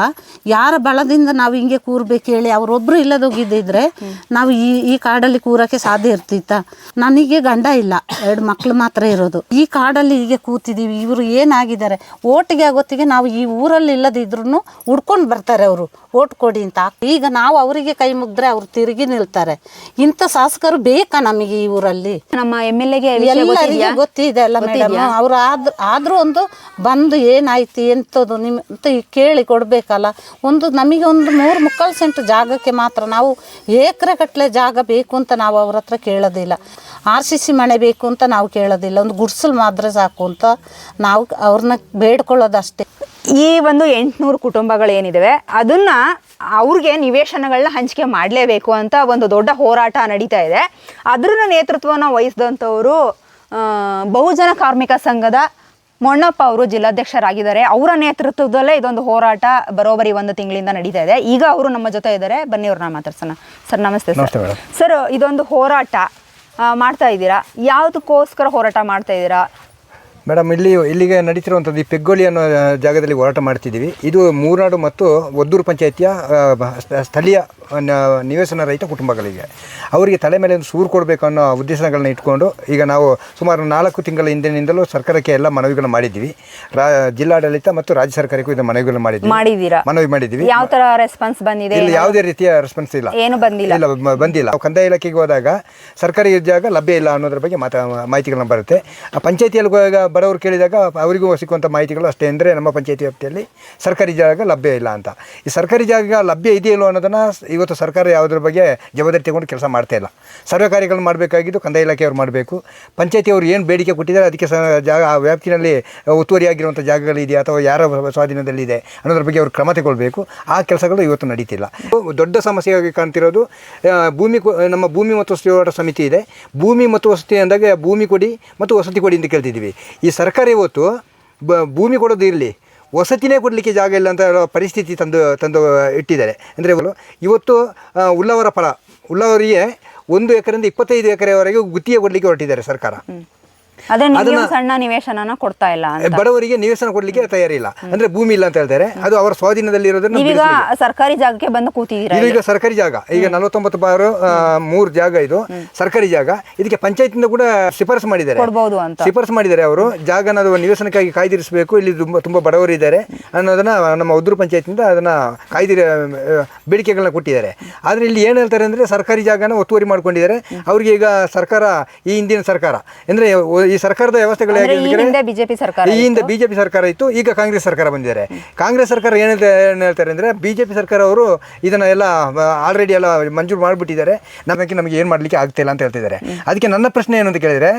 Speaker 2: ಯಾರ ಬಲದಿಂದ ನಾವು ಹಿಂಗೆ ಕೂರ್ಬೇಕು ಹೇಳಿ ಅವರೊಬ್ಬರು ಇಲ್ಲದೋಗಿದ್ದಿದ್ರೆ ನಾವು ಈ ಈ ಕಾಡಲ್ಲಿ ಕೂರೋಕ್ಕೆ ಸಾಧ್ಯ ಇರ್ತಿತ್ತ. ನನಗೆ ಗಂಡ ಇಲ್ಲ, ಎರಡು ಮಕ್ಕಳು ಮಾತ್ರ ಇರೋದು. ಈ ಕಾಡಲ್ಲಿ ಹೀಗೆ ಕೂತಿದ್ದೀವಿ, ಇವರು ಏನಾಗಿದ್ದಾರೆ? ಓಟಿಗೆ ಆಗೋತ್ತಿಗೆ ನಾವು ಈ ಊರಲ್ಲಿ ಇಲ್ಲದಿದ್ರು ಹುಡ್ಕೊಂಡು ಬರ್ತಾರೆ ಅವರು. ಓಟ್ ಕೊಡಿ ಅಂತ ಈಗ ನಾವು ಅವರಿಗೆ ಕೈ ಮುಗಿದ್ರೆ ಅವ್ರು ತಿರುಗಿ ನಿಲ್ತಾರೆ. ಇಂಥ ಶಾಸಕರು ಬೇಕಾ ನಮಗೆ ಈ ಊರಲ್ಲಿ?
Speaker 5: ನಮ್ಮ ಎಂ ಎಲ್ ಎಗೆ
Speaker 2: ಎಲ್ಲರಿಗೆ ಗೊತ್ತಿದೆ ಅಲ್ಲ ಮೇಡಮ್ ಅವ್ರು ಆದ್ರೂ ಆದರೂ ಒಂದು ಬಂದು ಏನಾಯ್ತು ಎಂಥದ್ದು ನಿಮ್ಮ ಅಂತ ಕೇಳಿ ಕೊಡಬೇಕಲ್ಲ. ಒಂದು ನಮಗೆ ಒಂದು ಮೂರು ಮುಕ್ಕಾಲು ಸೆಂಟ್ ಜಾಗಕ್ಕೆ ಮಾತ್ರ ನಾವು ಏಕರೆ ಕಟ್ಲೆ ಜಾಗ ಬೇಕು ಅಂತ ನಾವು ಅವ್ರ ಹತ್ರ ಕೇಳೋದಿಲ್ಲ. ಆರ್ ಸಿ ಸಿ ಮನೆ ಬೇಕು ಅಂತ ನಾವು ಕೇಳೋದಿಲ್ಲ. ಒಂದು ಗುಡ್ಸಲು ಮಾತ್ರ ಸಾಕು ಅಂತ ನಾವು ಅವ್ರನ್ನ ಬೇಡ್ಕೊಳ್ಳೋದಷ್ಟೇ.
Speaker 5: ಈ ಒಂದು ಎಂಟುನೂರು ಕುಟುಂಬಗಳು ಏನಿದಾವೆ ಅದನ್ನ ಅವ್ರಿಗೆ ನಿವೇಶನಗಳನ್ನ ಹಂಚಿಕೆ ಮಾಡಲೇಬೇಕು ಅಂತ ಒಂದು ದೊಡ್ಡ ಹೋರಾಟ ನಡೀತಾ ಇದೆ. ಅದ್ರ ನೇತೃತ್ವನ ವಹಿಸಿದಂಥವರು ಬಹುಜನ ಕಾರ್ಮಿಕ ಸಂಘದ ಮೊಣ್ಣಪ್ಪ ಅವರು ಜಿಲ್ಲಾಧ್ಯಕ್ಷರಾಗಿದ್ದಾರೆ. ಅವರ ನೇತೃತ್ವದಲ್ಲೇ ಇದೊಂದು ಹೋರಾಟ ಬರೋಬರಿ ಒಂದು ತಿಂಗಳಿಂದ ನಡೀತಾ ಇದೆ. ಈಗ ಅವರು ನಮ್ಮ ಜೊತೆ ಇದ್ದಾರೆ. ಬನ್ನಿ ಅವ್ರನ್ನ ಮಾತಾಡ್ಸೋಣ. ಸರ್ ನಮಸ್ತೆ ಸರ್. ಸರ್ ಇದೊಂದು ಹೋರಾಟ ಮಾಡ್ತಾ ಇದ್ದೀರಾ? ಯಾವುದಕ್ಕೋಸ್ಕರ ಹೋರಾಟ ಮಾಡ್ತಾ ಇದ್ದೀರಾ?
Speaker 8: ಮೇಡಮ್, ಇಲ್ಲಿ, ಇಲ್ಲಿಗೆ ನಡೀತಿರುವಂಥದ್ದು ಈ ಪೆಗ್ಗೋಲಿ ಅನ್ನೋ ಜಾಗದಲ್ಲಿ ಹೋರಾಟ ಮಾಡ್ತಿದ್ದೀವಿ. ಇದು ಮೂರ್ನಾಡು ಮತ್ತು ಒದ್ದೂರು ಪಂಚಾಯಿತಿಯ ಸ್ಥಳೀಯ ನಿವೇಶನ ರಹಿತ ಕುಟುಂಬಗಳಿಗೆ. ಅವರಿಗೆ ತಲೆ ಮೇಲೆ ಒಂದು ಸೂರು ಕೊಡಬೇಕು ಅನ್ನೋ ಉದ್ದೇಶಗಳನ್ನ ಇಟ್ಕೊಂಡು ಈಗ ನಾವು ಸುಮಾರು ನಾಲ್ಕು ತಿಂಗಳ ಹಿಂದಿನಿಂದಲೂ ಸರ್ಕಾರಕ್ಕೆ ಎಲ್ಲ ಮನವಿಗಳನ್ನು ಮಾಡಿದ್ದೀವಿ. ರಾ ಜಿಲ್ಲಾಡಳಿತ ಮತ್ತು ರಾಜ್ಯ ಸರ್ಕಾರಕ್ಕೂ ಇದನ್ನು ಮನವಿಗಳನ್ನು ಮಾಡಿದ್ದೀವಿ.
Speaker 5: ಮಾಡಿದ್ದೀರಾ?
Speaker 8: ಮನವಿ ಮಾಡಿದ್ದೀವಿ.
Speaker 5: ಯಾವ ಥರ ರೆಸ್ಪಾನ್ಸ್ ಬಂದಿದೆ
Speaker 8: ಇಲ್ಲಿ ಯಾವುದೇ ರೀತಿಯ ರೆಸ್ಪಾನ್ಸ್ ಇಲ್ಲ.
Speaker 5: ಏನು ಬಂದಿಲ್ಲ?
Speaker 8: ಇಲ್ಲ ಬಂದಿಲ್ಲ. ನಾವು ಕಂದಾಯ ಇಲಾಖೆಗೆ ಹೋದಾಗ ಸರ್ಕಾರಿ ಜಾಗ ಲಭ್ಯ ಇಲ್ಲ ಅನ್ನೋದ್ರ ಬಗ್ಗೆ ಮಾತಾ ಮಾಹಿತಿಗಳನ್ನ ಬರುತ್ತೆ. ಆ ಪಂಚಾಯತಿಯಲ್ಲಿ ಹೋದಾಗ ಬರೋರು ಕೇಳಿದಾಗ ಅವರಿಗೂ ಸಿಕ್ಕುವಂಥ ಮಾಹಿತಿಗಳು ಅಷ್ಟೇ ಅಂದರೆ ನಮ್ಮ ಪಂಚಾಯತಿ ವ್ಯಾಪ್ತಿಯಲ್ಲಿ ಸರ್ಕಾರಿ ಜಾಗ ಲಭ್ಯ ಇಲ್ಲ ಅಂತ. ಈ ಸರ್ಕಾರಿ ಜಾಗ ಲಭ್ಯ ಇದೆಯಲ್ಲೋ ಅನ್ನೋದನ್ನು ಇವತ್ತು ಸರ್ಕಾರ ಯಾವುದ್ರ ಬಗ್ಗೆ ಜವಾಬ್ದಾರಿ ತಗೊಂಡು ಕೆಲಸ ಮಾಡ್ತಾ ಇಲ್ಲ. ಸರ್ವೆ ಕಾರ್ಯಗಳನ್ನು ಮಾಡಬೇಕಾಗಿದ್ದು ಕಂದಾಯ ಇಲಾಖೆಯವರು ಮಾಡಬೇಕು. ಪಂಚಾಯತಿಯವರು ಏನು ಬೇಡಿಕೆ ಕೊಟ್ಟಿದ್ದಾರೆ ಅದಕ್ಕೆ ಸ ಜಾಗ, ಆ ವ್ಯಾಪ್ತಿನಲ್ಲಿ ಒತ್ತುವರಿಯಾಗಿರುವಂಥ ಜಾಗಗಳಿದೆಯಾ ಅಥವಾ ಯಾರ ಸ್ವಾಧೀನದಲ್ಲಿದೆ ಅನ್ನೋದ್ರ ಬಗ್ಗೆ ಅವರು ಕ್ರಮ ತಗೊಳ್ಬೇಕು. ಆ ಕೆಲಸಗಳು ಇವತ್ತು ನಡೀತಿಲ್ಲ. ದೊಡ್ಡ ಸಮಸ್ಯೆಯಾಗಿ ಕಾಣ್ತಿರೋದು ಭೂಮಿ ನಮ್ಮ ಭೂಮಿ ಮತ್ತು ವಸತಿ ಹೋರಾಟ ಸಮಿತಿ ಇದೆ. ಭೂಮಿ ಮತ್ತು ವಸತಿ ಅಂದಾಗ ಭೂಮಿ ಕೊಡಿ ಮತ್ತು ವಸತಿ ಕೊಡಿ ಅಂತ ಕೇಳ್ತಿದ್ದೀವಿ. ಈ ಸರ್ಕಾರ ಇವತ್ತು ಬ ಭೂಮಿ ಕೊಡೋದು ಇರಲಿ. ವಸತಿನೇ ಕೊಡಲಿಕ್ಕೆ ಜಾಗ ಇಲ್ಲ ಅಂತ ಪರಿಸ್ಥಿತಿ ತಂದು ತಂದು ಇಟ್ಟಿದ್ದಾರೆ. ಅಂದರೆ ಇವತ್ತು ಉಳ್ಳವರ ಫಲ ಉಳ್ಳವರಿಗೆ ಒಂದು ಎಕರೆಯಿಂದ ಇಪ್ಪತ್ತೈದು ಎಕರೆವರೆಗೆ ಗುತ್ತಿಗೆ ಕೊಡಲಿಕ್ಕೆ ಹೊರಟಿದ್ದಾರೆ ಸರ್ಕಾರ.
Speaker 5: ಅದೇ ನೀವು ಸಣ್ಣ ನಿವೇಶನನ ಕೊಡ್ತಾ ಇಲ್ಲ ಅಂತ.
Speaker 8: ಬಡವರಿಗೆ ನಿವೇಶನ ತಯಾರಿ ತಯಾರಿಲ್ಲ. ಅಂದ್ರೆ ಭೂಮಿ ಇಲ್ಲ ಅಂತ ಹೇಳ್ತಾರೆ. ಅದು ಅವರ ಸ್ವಾಧೀನದಲ್ಲಿ ಇರೋದನ್ನು
Speaker 5: ನೀವೀಗ ಸರ್ಕಾರಿ ಜಾಗಕ್ಕೆ ಬಂದು ಕೂತಿದ್ದೀರಾ
Speaker 8: ಇದು ಈಗ ಸರ್ಕಾರಿ ಜಾಗ. ಈಗ ನಲವತ್ತೊಂಬತ್ತು ಬಾರು ಮೂರು ಜಾಗ ಇದು. ಸರ್ಕಾರಿ ಜಾಗ. ಇದಕ್ಕೆ ಪಂಚಾಯತಿಂದ ಕೂಡ ಶಿಫಾರಸು ಮಾಡಿದ್ದಾರೆ.
Speaker 5: ಕೊಡ್ಬೋದು ಅಂತ.
Speaker 8: ಶಿಫಾರಸು ಮಾಡಿದ್ದಾರೆ ಅವರು. ಜಾಗನ ಅದು ನಿವೇಶನಕ್ಕಾಗಿ ಕಾಯ್ದಿರಿಸಬೇಕು. ಇಲ್ಲಿ ತುಂಬಾ ತುಂಬಾ ಬಡವರು ಇದ್ದಾರೆ. ಅನ್ನೋದನ್ನ ನಮ್ಮ ಉದ್ರು ಪಂಚಾಯತಿಂದ ಅದನ್ನ ಕಾಯ್ದಿರ ಬೇಡಿಕೆಗಳನ್ನ ಕೊಟ್ಟಿದ್ದಾರೆ. ಆದರೆ ಇಲ್ಲಿ ಏನು ಹೇಳ್ತಾರೆ ಅಂದ್ರೆ ಸರ್ಕಾರಿ ಜಾಗನ ಒತ್ತುವರಿ ಮಾಡ್ಕೊಂಡಿದ್ದಾರೆ. ಅವ್ರಿಗೆ ಈಗ ಸರ್ಕಾರ ಈ ಹಿಂದಿನ ಸರ್ಕಾರ ಅಂದರೆ ಈ ಸರ್ಕಾರದ ವ್ಯವಸ್ಥೆಗಳು
Speaker 5: ಈ ಹಿಂದೆ ಬಿಜೆಪಿ ಸರ್ಕಾರ
Speaker 8: ಈ ಹಿಂದೆ ಬಿಜೆಪಿ ಸರ್ಕಾರ ಇತ್ತು ಈಗ ಕಾಂಗ್ರೆಸ್ ಸರ್ಕಾರ ಬಂದಿದ್ದಾರೆ ಕಾಂಗ್ರೆಸ್ ಸರ್ಕಾರ ಏನು ಏನು ಹೇಳ್ತಾರೆ ಅಂದ್ರೆ ಬಿಜೆಪಿ ಸರ್ಕಾರ ಅವರು ಇದನ್ನ ಎಲ್ಲ ಆಲ್ರೆಡಿ ಎಲ್ಲ ಮಂಜೂರು ಮಾಡಿಬಿಟ್ಟಿದ್ದಾರೆ. ನಮಗೆ ನಮಗೆ ಏನು ಮಾಡಲಿಕ್ಕೆ ಆಗ್ತಿಲ್ಲ ಅಂತ ಹೇಳ್ತಿದ್ದಾರೆ. ಅದಕ್ಕೆ ನನ್ನ ಪ್ರಶ್ನೆ ಏನು ಅಂತ ಕೇಳಿದರೆ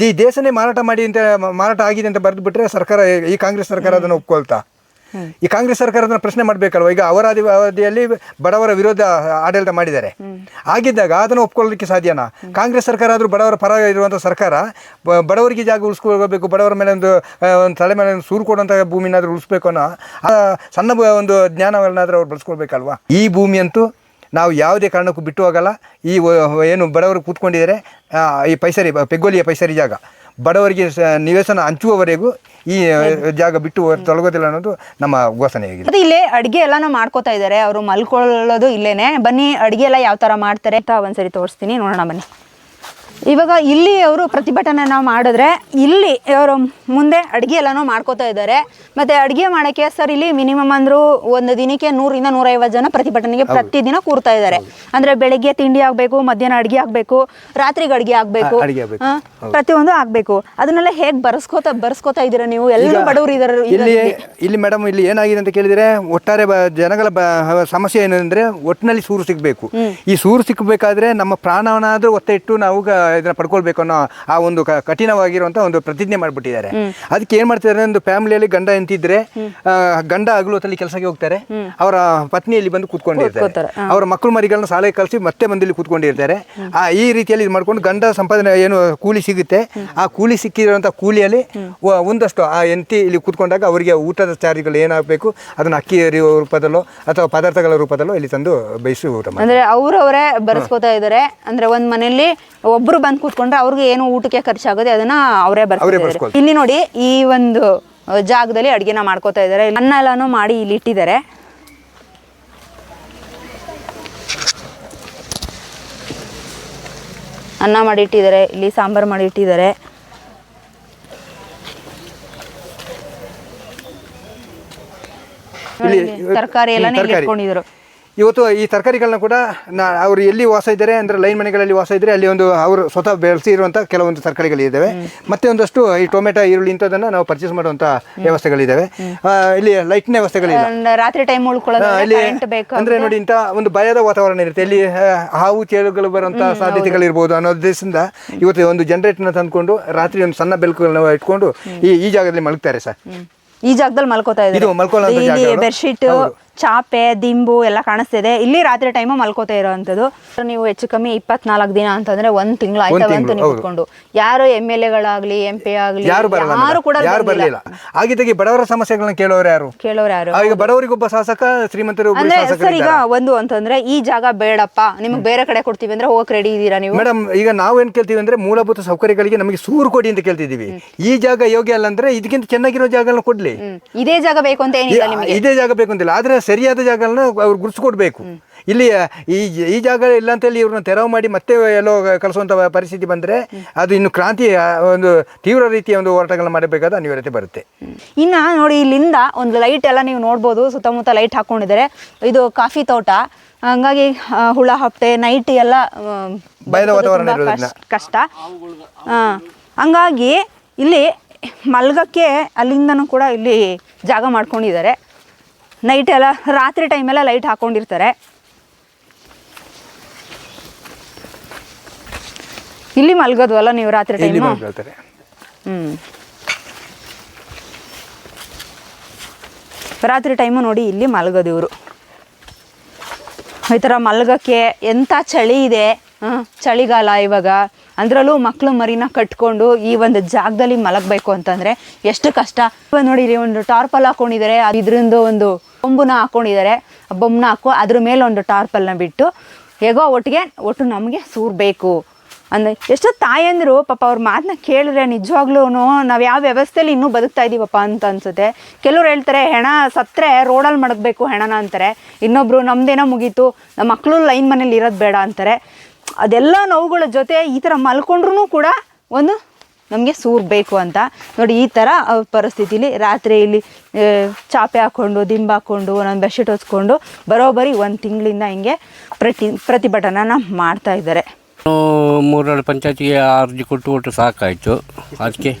Speaker 8: ದಿ ದೇಶನೇ ಮಾರಾಟ ಮಾಡಿ ಅಂತ ಮಾರಾಟ ಆಗಿದೆ ಅಂತ ಬರೆದು ಬಿಟ್ರೆ ಸರ್ಕಾರ ಈ ಕಾಂಗ್ರೆಸ್ ಸರ್ಕಾರ ಅದನ್ನು ಒಪ್ಕೊಳ್ತಾ? ಈ ಕಾಂಗ್ರೆಸ್ ಸರ್ಕಾರ ಅದನ್ನ ಪ್ರಶ್ನೆ ಮಾಡಬೇಕಲ್ವ? ಈಗ ಅವರ ಅವಧಿಯಲ್ಲಿ ಬಡವರ ವಿರೋಧ ಆಡಳಿತ ಮಾಡಿದ್ದಾರೆ. ಆಗಿದ್ದಾಗ ಅದನ್ನು ಒಪ್ಕೊಳ್ಳಲಿಕ್ಕೆ ಸಾಧ್ಯನಾ? ಕಾಂಗ್ರೆಸ್ ಸರ್ಕಾರ ಆದರೂ ಬಡವರ ಪರ ಇರುವಂಥ ಸರ್ಕಾರ ಬಡವರಿಗೆ ಜಾಗ ಉಳಿಸ್ಕೊಳ್ಬೇಕು, ಬಡವರ ಮೇಲೆ ಒಂದು ಒಂದು ತಲೆ ಮೇಲೆ ಸೂರು ಕೊಡುವಂಥ ಭೂಮಿನಾದರೂ ಉಳಿಸ್ಬೇಕು ಅನ್ನೋ ಸಣ್ಣ ಒಂದು ಜ್ಞಾನಗಳನ್ನಾದರೂ ಅವ್ರು ಬಳಸ್ಕೊಳ್ಬೇಕಲ್ವಾ? ಈ ಭೂಮಿ ಅಂತೂ ನಾವು ಯಾವುದೇ ಕಾರಣಕ್ಕೂ ಬಿಟ್ಟು ಹೋಗಲ್ಲ. ಈ ಏನು ಬಡವರು ಕೂತ್ಕೊಂಡಿದ್ದಾರೆ ಈ ಪೈಸರಿ, ಪೆಗ್ಗೋಲಿಯ ಪೈಸರಿ ಜಾಗ. ಬಡವರಿಗೆ ನಿವೇಶನ ಹಂಚುವವರೆಗೂ ಈ ಜಾಗ ಬಿಟ್ಟು ತೊಲಗೋದಿಲ್ಲ ಅನ್ನೋದು ನಮ್ಮ ಘೋಷಣೆಯಾಗಿದೆ.
Speaker 5: ಮತ್ತೆ ಇಲ್ಲೇ ಅಡ್ಗೆ ಎಲ್ಲಾನು ಮಾಡ್ಕೋತಾ ಇದ್ದಾರೆ. ಅವರು ಮಲ್ಕೊಳ್ಳೋದು ಇಲ್ಲೇನೆ. ಬನ್ನಿ, ಅಡಿಗೆ ಎಲ್ಲ ಯಾವ ತರ ಮಾಡ್ತಾರೆ ಅಂತ ಒಂದ್ಸರಿ ತೋರಿಸ್ತೀನಿ. ನೋಡೋಣ ಬನ್ನಿ. ಇವಾಗ ಇಲ್ಲಿ ಅವರು ಪ್ರತಿಭಟನೆ ನಾವು ಮಾಡಿದ್ರೆ ಇಲ್ಲಿ ಅವರು ಮುಂದೆ ಅಡುಗೆ ಎಲ್ಲನೂ ಮಾಡ್ಕೋತಾ ಇದ್ದಾರೆ. ಮತ್ತೆ ಅಡುಗೆ ಮಾಡೋಕ್ಕೆ ಸರ್ ಇಲ್ಲಿ ಮಿನಿಮಮ್ ಅಂದ್ರು ಒಂದು ದಿನಕ್ಕೆ ನೂರಿಂದ ನೂರೈವತ್ತು ಜನ ಪ್ರತಿಭಟನೆಗೆ ಪ್ರತಿದಿನ ಕೂರ್ತಾ ಇದ್ದಾರೆ. ಅಂದ್ರೆ ಬೆಳಗ್ಗೆ ತಿಂಡಿ ಆಗಬೇಕು ಮಧ್ಯಾಹ್ನ ಅಡುಗೆ ಆಗಬೇಕು ರಾತ್ರಿಗೆ ಅಡುಗೆ ಆಗಬೇಕು. ಪ್ರತಿಯೊಂದು ಆಗಬೇಕು. ಅದನ್ನೆಲ್ಲ ಹೇಗೆ ಬರ್ಸ್ಕೋತಾ ಬರ್ಸ್ಕೋತಾ ಇದ್ದೀರಾ ನೀವು? ಎಲ್ಲರೂ ಬಡವರು ಇದ್ದಾರೆ
Speaker 8: ಇಲ್ಲಿ ಇಲ್ಲಿ. ಮೇಡಮ್ ಇಲ್ಲಿ ಏನಾಗಿದೆ ಅಂತ ಕೇಳಿದ್ರೆ ಒಟ್ಟಾರೆ ಜನಗಳ ಸಮಸ್ಯೆ ಏನಂದ್ರೆ ಒಟ್ಟಿನಲ್ಲಿ ಸೂರು ಸಿಗಬೇಕು. ಈ ಸೂರು ಸಿಕ್ಕಬೇಕಾದ್ರೆ ನಮ್ಮ ಪ್ರಾಣವನ್ನಾದ್ರೂ ಒತ್ತೆ ಇಟ್ಟು ನಾವು ಇದನ್ನ ಪಡ್ಕೊಳ್ಬೇಕು ಅನ್ನೋ ಆ ಒಂದು ಕ- ಕಠಿಣವಾಗಿರುವಂಥ ಒಂದು ಪ್ರತಿಜ್ಞೆ ಮಾಡ್ಬಿಟ್ಟಿದ್ದಾರೆ. ಅದಕ್ಕೆ ಏನ್ ಮಾಡ್ತಿದ್ದಾರೆ ಒಂದು ಫ್ಯಾಮಿಲಿಯಲ್ಲಿ ಗಂಡ ಎಂತಿದ್ರೆ ಗಂಡ ಹಗಲು ಹೊತ್ತಲ್ಲಿ ಕೆಲಸಕ್ಕೆ ಹೋಗ್ತಾರೆ. ಅವರ ಪತ್ನಿ ಇಲ್ಲಿ ಬಂದು ಕೂತ್ಕೊಂಡಿರ್ತಾರೆ. ಅವರ ಮಕ್ಕಳು ಮರಿಗಳನ್ನ ಶಾಲೆಗೆ ಕಳಿಸಿ ಮತ್ತೆ ಬಂದು ಇಲ್ಲಿ ಕೂತ್ಕೊಂಡಿರ್ತಾರೆ. ಆ ಈ ರೀತಿಯಲ್ಲಿ ಇದು ಮಾಡ್ಕೊಂಡು ಗಂಡ ಸಂಪಾದನೆ ಏನು ಕೂಲಿ ಸಿಗುತ್ತೆ ಆ ಕೂಲಿ ಸಿಕ್ಕಿರುವಂತ ಕೂಲಿಯಲ್ಲಿ ಒಂದಷ್ಟು ಆ ಎಂತಿ ಇಲ್ಲಿ ಕೂತ್ಕೊಂಡಾಗ ಅವರಿಗೆ ಊಟದ ಚಾರ್ಜ್ಗಳು ಏನಾಗಬೇಕು ಅದನ್ನ ಅಕ್ಕಿ ರೂಪದಲ್ಲೋ ಅಥವಾ ಪದಾರ್ಥಗಳ ರೂಪದಲ್ಲೋ ಇಲ್ಲಿ ತಂದು ಬೇಯಿಸಿ ಊಟ ಮಾಡಿ
Speaker 5: ಅಂದ್ರೆ ಅವರವರೇ ಬರ್ಸ್ಕೊತಾ ಇದಾರೆ ಅಂದ್ರೆ ಒಂದ್ ಮನೆಯಲ್ಲಿ ಒಬ್ರು ಬಂದ್ ಕೂತ್ಕೊಂಡ್ರೆ ಅವ್ರಿಗೆ ಏನು ಊಟಕ್ಕೆ ಖರ್ಚಾಗುತ್ತೆ ಅದನ್ನ ಅವರೇ
Speaker 8: ಬರ್ತಾರೆ
Speaker 5: ಇಲ್ಲಿ ನೋಡಿ ಈ ಒಂದು ಜಾಗದಲ್ಲಿ ಅಡ್ಗೆನ ಮಾಡ್ಕೋತಾ ಇದ್ದಾರೆ. ಅನ್ನ ಎಲ್ಲಾನು ಮಾಡಿ ಇಲ್ಲಿ ಇಟ್ಟಿದ್ದಾರೆ. ಅನ್ನ ಮಾಡಿ ಇಟ್ಟಿದ್ದಾರೆ ಇಲ್ಲಿ ಸಾಂಬಾರ್ ಮಾಡಿ ಇಟ್ಟಿದ್ದಾರೆ. ತರಕಾರಿ ಎಲ್ಲಾನು ಇಲ್ಲಿ ಇಟ್ಕೊಂಡಿದ್ರು.
Speaker 8: ಇವತ್ತು ಈ ತರಕಾರಿಗಳನ್ನ ಕೂಡ ನಾ ಅವರು ಎಲ್ಲಿ ವಾಸ ಇದ್ದಾರೆ ಅಂದರೆ ಲೈನ್ ಮನೆಗಳಲ್ಲಿ ವಾಸ ಇದ್ದರೆ ಅಲ್ಲಿ ಒಂದು ಅವರು ಸ್ವತಃ ಬೆಳೆಸಿರುವಂಥ ಕೆಲವೊಂದು ತರಕಾರಿಗಳಿದ್ದಾವೆ ಮತ್ತೆ ಒಂದಷ್ಟು ಈ ಟೊಮೆಟೊ ಈರುಳ್ಳಿ ಇಂಥದ್ದನ್ನು ನಾವು ಪರ್ಚೇಸ್ ಮಾಡುವಂಥ ವ್ಯವಸ್ಥೆಗಳಿದ್ದಾವೆ ಇಲ್ಲಿ ಲೈಟ್ನ ವ್ಯವಸ್ಥೆಗಳಿಲ್ಲ.
Speaker 5: ರಾತ್ರಿ ಟೈಮ್
Speaker 8: ಇಲ್ಲಿ ಅಂದ್ರೆ ನೋಡಿ ಇಂಥ ಒಂದು ಭಯದ ವಾತಾವರಣ ಇರುತ್ತೆ. ಇಲ್ಲಿ ಹಾವು ಚೇಳುಗಳು ಬರುವಂಥ ಸಾಧ್ಯತೆಗಳಿರ್ಬೋದು ಅನ್ನೋ ಉದ್ದೇಶದಿಂದ ಇವತ್ತು ಒಂದು ಜನರೇಟರ್ನ ತಂದ್ಕೊಂಡು ರಾತ್ರಿ ಒಂದು ಸಣ್ಣ ಬೆಳಕುಗಳನ್ನ ಇಟ್ಕೊಂಡು ಈ ಈ ಜಾಗದಲ್ಲಿ ಮಲಗ್ತಾರೆ ಸರ್.
Speaker 5: ಈ ಜಾಗದಲ್ಲಿ ಮಲ್ಕೋತಾ
Speaker 8: ಇದು ಮಲ್ಕೊಳ್ಳೋಂಥ
Speaker 5: ಇಲ್ಲಿ
Speaker 8: ಜಾಗಗಳು.
Speaker 5: ಬೆಡ್ಶೀಟ್ ಚಾಪೆ ದಿಂಬು ಎಲ್ಲ ಕಾಣಿಸ್ತಿದೆ. ಇಲ್ಲಿ ರಾತ್ರಿ ಟೈಮ್ ಮಲ್ಕೋತಾ ಇರೋವಂಥದ್ದು. ನೀವು ಹೆಚ್ಚು ಕಮ್ಮಿ ಇಪ್ಪತ್ನಾಲ್ಕು ದಿನ ಅಂತಂದ್ರೆ ಒಂದ್ ತಿಂಗಳು ಆಯ್ತವ ಅಂತ
Speaker 8: ಹೌದು.
Speaker 5: ಯಾರು ಎಂ ಎಲ್ ಎಗಳಾಗ್ಲಿ ಎಂ ಪಿ ಆಗ್ಲಿ
Speaker 8: ಯಾರು ಬರಲ್ಲ
Speaker 5: ಯಾರು ಕೂಡ
Speaker 8: ಯಾರು
Speaker 5: ಬರ್ಲಿಲ್ಲ.
Speaker 8: ಆಗಿದ್ದಾಗೆ ಬಡವರ ಸಮಸ್ಯೆಗಳನ್ನ ಕೇಳೋರು ಯಾರು?
Speaker 5: ಕೇಳೋರು ಯಾರು?
Speaker 8: ಈಗ ಬಡವರಿಗೊಬ್ಬ ಶಾಸಕ ಶ್ರೀಮಂತರು
Speaker 5: ಅಂದ್ರೆ ಸರ್ ಈಗ ಒಂದು ಅಂತಂದ್ರೆ ಈ ಜಾಗ ಬೇಡಪ್ಪ. ನಿಮ್ಗೆ ಬೇರೆ ಕಡೆ ಕೊಡ್ತೀವಿ ಅಂದ್ರೆ ಹೋಗಕ್ ರೆಡಿ ಇದೀರಾ ನೀವು?
Speaker 8: ಮೇಡಮ್ ಈಗ ಏನ್ ಕೇಳ್ತೀವಿ ಅಂದ್ರೆ ಮೂಲಭೂತ ಸೌಕರ್ಯಗಳಿಗೆ ನಮಗೆ ಸೂರು ಕೊಡಿ ಅಂತ ಕೇಳ್ತಿದೀವಿ ಈ ಜಾಗ ಯೋಗ್ಯ ಅಲ್ಲ ಅಂದ್ರೆ ಇದಕ್ಕಿಂತ ಚೆನ್ನಾಗಿರೋ ಜಾಗ ಕೊಡ್ಲಿ.
Speaker 5: ಇದೇ ಜಾಗ ಬೇಕು ಅಂತ ಏನಿಲ್ಲ ನಿಮಗೆ?
Speaker 8: ಇದೇ ಜಾಗ ಬೇಕು ಅಂತಿಲ್ಲ. ಆದ್ರೆ ಸರಿಯಾದ ಜಾಗಗಳನ್ನ ಅವ್ರು ಗುರ್ಸ್ಕೊಡ್ಬೇಕು ಇಲ್ಲಿ ಈ ಈ ಜಾಗ ಇಲ್ಲ ಅಂತೇಳಿ ಇವ್ರನ್ನ ತೆರವು ಮಾಡಿ ಮತ್ತೆ ಎಲ್ಲೋ ಕಲಿಸುವಂಥ ಪರಿಸ್ಥಿತಿ ಬಂದ್ರೆ ಅದು ಇನ್ನು ಕ್ರಾಂತಿ ಒಂದು ತೀವ್ರ ರೀತಿಯ ಒಂದು ಹೋರಾಟಗಳನ್ನ ಮಾಡಬೇಕಾದ ಅನಿವಾರ್ಯತೆ ಬರುತ್ತೆ.
Speaker 5: ಇನ್ನ ನೋಡಿ ಇಲ್ಲಿಂದ ಒಂದು ಲೈಟ್ ಎಲ್ಲ ನೀವು ನೋಡ್ಬೋದು ಸುತ್ತಮುತ್ತ ಲೈಟ್ ಹಾಕೊಂಡಿದ್ದಾರೆ. ಇದು ಕಾಫಿ ತೋಟ. ಹಂಗಾಗಿ ಹುಳ ಹೊಟ್ಟೆ ನೈಟ್ ಎಲ್ಲ
Speaker 8: ಭಯದ ವಾತಾವರಣ
Speaker 5: ಕಷ್ಟ ಹಂಗಾಗಿ ಇಲ್ಲಿ ಮಲ್ಗಕ್ಕೆ ಅಲ್ಲಿಂದನೂ ಕೂಡ ಇಲ್ಲಿ ಜಾಗ ಮಾಡ್ಕೊಂಡಿದ್ದಾರೆ. ನೈಟ್ ಎಲ್ಲ ರಾತ್ರಿ ಟೈಮೆಲ್ಲ ಲೈಟ್ ಹಾಕ್ಕೊಂಡಿರ್ತಾರೆ ಇಲ್ಲಿ ಮಲ್ಗೋದ್ವಲ್ಲ ನೀವು ರಾತ್ರಿ ಟೈಮ್ ಹ್ಮ್. ರಾತ್ರಿ ಟೈಮು ನೋಡಿ ಇಲ್ಲಿ ಮಲಗೋದು ಇವರು. ಈ ಥರ ಮಲಗಕ್ಕೆ ಎಂಥ ಚಳಿ ಇದೆ? ಚಳಿಗಾಲ ಇವಾಗ. ಅದರಲ್ಲೂ ಮಕ್ಕಳು ಮರಿನ ಕಟ್ಕೊಂಡು ಈ ಒಂದು ಜಾಗದಲ್ಲಿ ಮಲಗಬೇಕು ಅಂತಂದರೆ ಎಷ್ಟು ಕಷ್ಟ. ಇವಾಗ ನೋಡಿರಿ ಒಂದು ಟಾರ್ಪಲ್ ಹಾಕೊಂಡಿದ್ದಾರೆ. ಇದರಿಂದ ಒಂದು ಬೊಂಬುನ ಹಾಕೊಂಡಿದ್ದಾರೆ. ಬೊಂಬನ್ನ ಬೊಂಬನ ಹಾಕೋ ಅದ್ರ ಮೇಲೆ ಒಂದು ಟಾರ್ಪಲ್ನ ಬಿಟ್ಟು, ಹೇಗೋ ಒಟ್ಟಿಗೆ, ಒಟ್ಟು ನಮಗೆ ಸೂರಬೇಕು ಅಂದರೆ ಎಷ್ಟೋ ತಾಯಂದಿರು, ಪಾಪ ಅವ್ರ ಮಾತನ್ನ ಕೇಳಿದ್ರೆ ನಿಜವಾಗ್ಲೂ ನಾವು ಯಾವ ವ್ಯವಸ್ಥೆಯಲ್ಲಿ ಇನ್ನೂ ಬದುಕ್ತಾ ಇದ್ದೀವಪ್ಪ ಅಂತ ಅನ್ಸುತ್ತೆ. ಕೆಲವ್ರು ಹೇಳ್ತಾರೆ, ಹೆಣ ಸತ್ತರೆ ರೋಡಲ್ಲಿ ಮಡಗಬೇಕು, ಹೆಣನ ಅಂತಾರೆ. ಇನ್ನೊಬ್ರು, ನಮ್ದೇನೋ ಮುಗೀತು ನಮ್ಮ ಮಕ್ಕಳು ಲೈನ್ ಮನೇಲಿ ಇರೋದು ಬೇಡ ಅಂತಾರೆ. ಅದೆಲ್ಲ ನೋವುಗಳ ಜೊತೆ ಈ ಥರ ಮಲ್ಕೊಂಡ್ರೂ ಕೂಡ ಒಂದು ನಮಗೆ ಸೂರ್ಬೇಕು ಅಂತ. ನೋಡಿ ಈ ಥರ ಅವ್ರ ಪರಿಸ್ಥಿತಿಲಿ ರಾತ್ರಿ ಇಲ್ಲಿ ಚಾಪೆ ಹಾಕ್ಕೊಂಡು ದಿಂಬು ಹಾಕ್ಕೊಂಡು ಒಂದೊಂದು ಬೆಡ್ಶೀಟ್ ಹೊಚ್ಕೊಂಡು ಬರೋಬ್ಬರಿ ಒಂದು ತಿಂಗಳಿಂದ ಹಿಂಗೆ ಪ್ರತಿ ಪ್ರತಿಭಟನಾನ ಮಾಡ್ತಾ ಇದ್ದಾರೆ.
Speaker 4: ಮೂರೆರಡು ಪಂಚಾಯತಿಗೆ ಅರ್ಜಿ ಕೊಟ್ಟು ಕೊಟ್ಟು ಸಾಕಾಯ್ತು. ಅದಕ್ಕೆ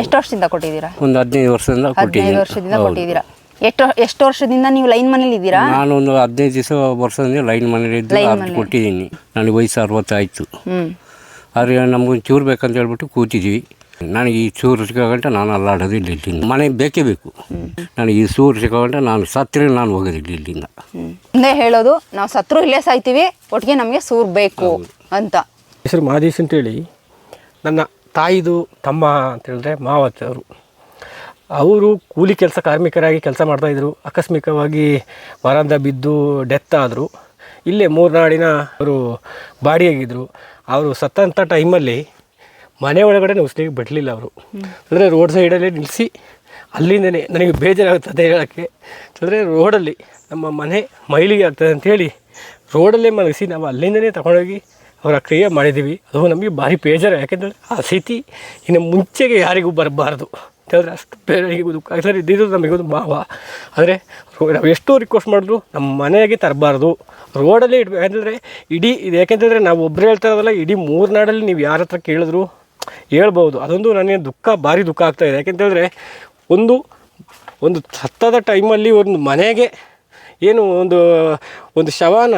Speaker 5: ಎಷ್ಟು ವರ್ಷದಿಂದ ಕೊಟ್ಟಿದ್ದೀರಾ?
Speaker 4: ಒಂದು ಹದಿನೈದು ವರ್ಷದಿಂದ
Speaker 5: ಹದಿನೈದು
Speaker 4: ಕೊಟ್ಟಿದ್ದೀನಿ.
Speaker 5: ವರ್ಷದಿಂದ. ಕೊಟ್ಟಿದ್ದೀರಾ? ಎಷ್ಟು ಎಷ್ಟು ವರ್ಷದಿಂದ ನೀವು ಲೈನ್ ಮನೇಲಿ ಇದ್ದೀರಾ?
Speaker 4: ನಾನೊಂದು ಹದಿನೈದು ದಿವಸ ವರ್ಷದಿಂದ ಲೈನ್ ಮನೇಲಿ ಇದ್ದು ಅರ್ಜಿ ಕೊಟ್ಟಿದ್ದೀನಿ. ನನಗೆ ವಯಸ್ಸು ಅರವತ್ತಾಯಿತು.
Speaker 5: ಹ್ಮ್.
Speaker 4: ಆದರೆ ನಮಗೊಂದು ಚೂರು ಬೇಕಂತ ಹೇಳ್ಬಿಟ್ಟು ಕೂತಿದ್ವಿ. ನನಗೆ ಈ ಚೂರು ಸಿಗೋಗಂಟ ನಾನು ಅಲ್ಲಾಡೋದಿಲ್ಲ ಇಲ್ಲಿಂದ. ಮನೆ ಬೇಕೇ ಬೇಕು. ನನಗೆ ಈ ಚೂರು ಸಿಗೋಗಂಟ ನಾನು ಸತ್ತರೆ ನಾನು ಹೋಗೋದಿಲ್ಲ ಇಲ್ಲಿಂದ.
Speaker 5: ಮುಂದೆ ಹೇಳೋದು ನಾವು ಸತ್ರು ಇಲ್ಲೇ ಸಾಯ್ತೀವಿ ಒಟ್ಟಿಗೆ ನಮಗೆ ಸೂರು ಬೇಕು ಅಂತ.
Speaker 3: ಹೆಸರು ಮಹದೇಶ್ ಅಂತೇಳಿ. ನನ್ನ ತಾಯಿದು ತಮ್ಮ ಅಂತ ಹೇಳಿದ್ರೆ ಮಾವತ್ತವರು. ಅವರು ಅವರು ಕೂಲಿ ಕೆಲಸ ಕಾರ್ಮಿಕರಾಗಿ ಕೆಲಸ ಮಾಡ್ತಾಯಿದ್ರು ಆಕಸ್ಮಿಕವಾಗಿ ವರಾಂದ ಬಿದ್ದು ಡೆತ್ ಆದರು. ಇಲ್ಲೇ ಮೂರ್ನಾಡಿನ ಅವರು ಬಾಡಿಯಾಗಿದ್ದರು ಅವರು ಸತ್ತಂಥ ಟೈಮಲ್ಲಿ ಮನೆ ಒಳಗಡೆ ಉಸಿರಿಗೆ ಬಿಡಲಿಲ್ಲ ಅವರು. ಅಂದರೆ ರೋಡ್ ಸೈಡಲ್ಲೇ ನಿಲ್ಲಿಸಿ ಅಲ್ಲಿಂದನೇ ನನಗೆ ಬೇಜಾರಾಗುತ್ತದೆ ಹೇಳೋಕ್ಕೆ. ಅಂದರೆ ರೋಡಲ್ಲಿ ನಮ್ಮ ಮನೆ ಮೈಲಿಗೆ ಆಗ್ತದೆ ಅಂಥೇಳಿ ರೋಡಲ್ಲೇ ಮಲಗಿಸಿ ನಾವು ಅಲ್ಲಿಂದನೇ ತಗೊಂಡೋಗಿ ಅವರ ಕ್ರಿಯೆ ಮಾಡಿದ್ದೀವಿ. ಅದು ನಮಗೆ ಭಾರಿ ಬೇಜಾರು. ಯಾಕೆಂದರೆ ಆ ಸ್ಥಿತಿ ಇನ್ನು ಮುಂಚೆಗೆ ಯಾರಿಗೂ ಬರಬಾರ್ದು. ಅಂತೇಳಿದ್ರೆ ಅಷ್ಟು ಬೇರೆ ದುಃಖ ಸರ್ ಇದ್ದಿದ್ದು ನಮಗೊಂದು ಭಾವ. ಆದರೆ ನಾವು ಎಷ್ಟು ರಿಕ್ವೆಸ್ಟ್ ಮಾಡಿದ್ರು ನಮ್ಮ ಮನೆಗೆ ತರಬಾರ್ದು. ರೋಡಲ್ಲಿ ಇಡಬೇಕು ಯಾಕಂದರೆ ಇಡೀ, ಇದು ಯಾಕೆಂತಂದರೆ ನಾವು ಒಬ್ಬರು ಹೇಳ್ತಾ ಇರೋದಲ್ಲ, ಇಡೀ ಮೂರು ನಾಡಲ್ಲಿ ನೀವು ಯಾರ ಹತ್ರ ಕೇಳಿದ್ರು ಹೇಳ್ಬೋದು. ಅದೊಂದು ನನಗೆ ದುಃಖ, ಭಾರಿ ದುಃಖ ಆಗ್ತಾಯಿದೆ ಯಾಕೆಂತಂದರೆ ಒಂದು ಒಂದು ಸತ್ತದ ಟೈಮಲ್ಲಿ ಒಂದು ಮನೆಗೆ ಏನು ಒಂದು ಒಂದು ಶವನ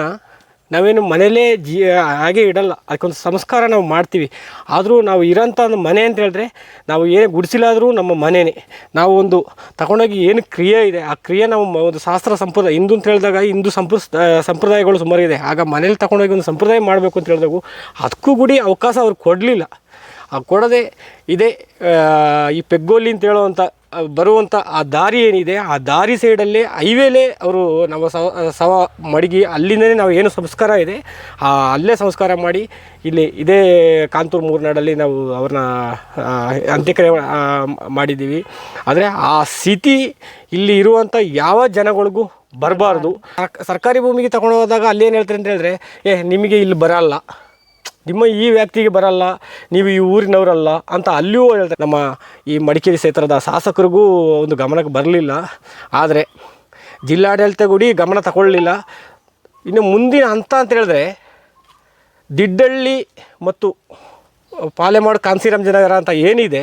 Speaker 3: ನಾವೇನು ಮನೇಲೇ ಜೀ ಹಾಗೆ ಇಡಲ್ಲ. ಅದಕ್ಕೊಂದು ಸಂಸ್ಕಾರ ನಾವು ಮಾಡ್ತೀವಿ. ಆದರೂ ನಾವು ಇರೋಂಥ ಒಂದು ಮನೆ ಅಂತ ಹೇಳಿದ್ರೆ ನಾವು ಏನೇ ಗುಡಿಸಿಲ್ಲಾದರೂ ನಮ್ಮ ಮನೆಯೇ ನಾವು ಒಂದು ತಗೊಂಡೋಗಿ ಏನು ಕ್ರಿಯೆ ಇದೆ, ಆ ಕ್ರಿಯೆ ನಾವು ಒಂದು ಶಾಸ್ತ್ರ ಸಂಪ್ರದಾಯ, ಹಿಂದೂ ಅಂತ ಹೇಳಿದಾಗ ಹಿಂದೂ ಸಂಪ್ರ ಸಂಪ್ರದಾಯಗಳು ಸುಮಾರು ಇದೆ ಆಗ ಮನೇಲಿ ತಗೊಂಡೋಗಿ ಒಂದು ಸಂಪ್ರದಾಯ ಮಾಡಬೇಕು ಅಂತ ಹೇಳಿದಾಗ ಅದಕ್ಕೂ ಗುಡಿ ಅವಕಾಶ ಅವ್ರು ಕೊಡಲಿಲ್ಲ. ಆ ಕೊಡದೆ ಇದೇ ಈ ಪೆಗ್ಗೋಲಿ ಅಂತ ಹೇಳುವಂಥ ಬರುವಂಥ ಆ ದಾರಿ ಏನಿದೆ, ಆ ದಾರಿ ಸೈಡಲ್ಲೇ ಹೈವೇಲೇ ಅವರು ನಮ್ಮ ಸವ ಸವ ಮಡಗಿ ಅಲ್ಲಿಂದಲೇ ನಾವು ಏನು ಸಂಸ್ಕಾರ ಇದೆ, ಆ, ಅಲ್ಲೇ ಸಂಸ್ಕಾರ ಮಾಡಿ ಇಲ್ಲಿ ಇದೇ ಕಾಂತೂರು ಮೂರ್ನಾಡಲ್ಲಿ ನಾವು ಅವ್ರನ್ನ ಅಂತ್ಯಕ್ರಿಯೆ ಮಾಡಿದ್ದೀವಿ. ಆದರೆ ಆ ಸ್ಥಿತಿ ಇಲ್ಲಿ ಇರುವಂಥ ಯಾವ ಜನಗಳಿಗೂ ಬರಬಾರ್ದು. ಸರ್ಕಾರಿ ಭೂಮಿಗೆ ತಗೊಂಡು ಹೋದಾಗ ಅಲ್ಲಿ ಏನು ಹೇಳ್ತಾರೆ ಅಂತ ಹೇಳಿದ್ರೆ, ಏ, ನಿಮಗೆ ಇಲ್ಲಿ ಬರಲ್ಲ. ನಿಮ್ಮ ಈ ವ್ಯಕ್ತಿಗೆ ಬರಲ್ಲ, ನೀವು ಈ ಊರಿನವರಲ್ಲ ಅಂತ ಅಲ್ಲಿಯೂ ಹೇಳ್ತಾರೆ. ನಮ್ಮ ಈ ಮಡಿಕೇರಿ ಕ್ಷೇತ್ರದ ಶಾಸಕರಿಗೂ ಒಂದು ಗಮನಕ್ಕೆ ಬರಲಿಲ್ಲ. ಆದರೆ ಜಿಲ್ಲಾಡಳಿತ ಗುಡಿ ಗಮನ ತಗೊಳ್ಳಲಿಲ್ಲ ಇನ್ನು ಮುಂದಿನ ಹಂತ ಅಂತ ಹೇಳಿದ್ರೆ ದಿಡ್ಡಳ್ಳಿ ಮತ್ತು ಪಾಲೆಮಾಡು ಕಾಂಸಿರಾಮಜನಗರ ಅಂತ ಏನಿದೆ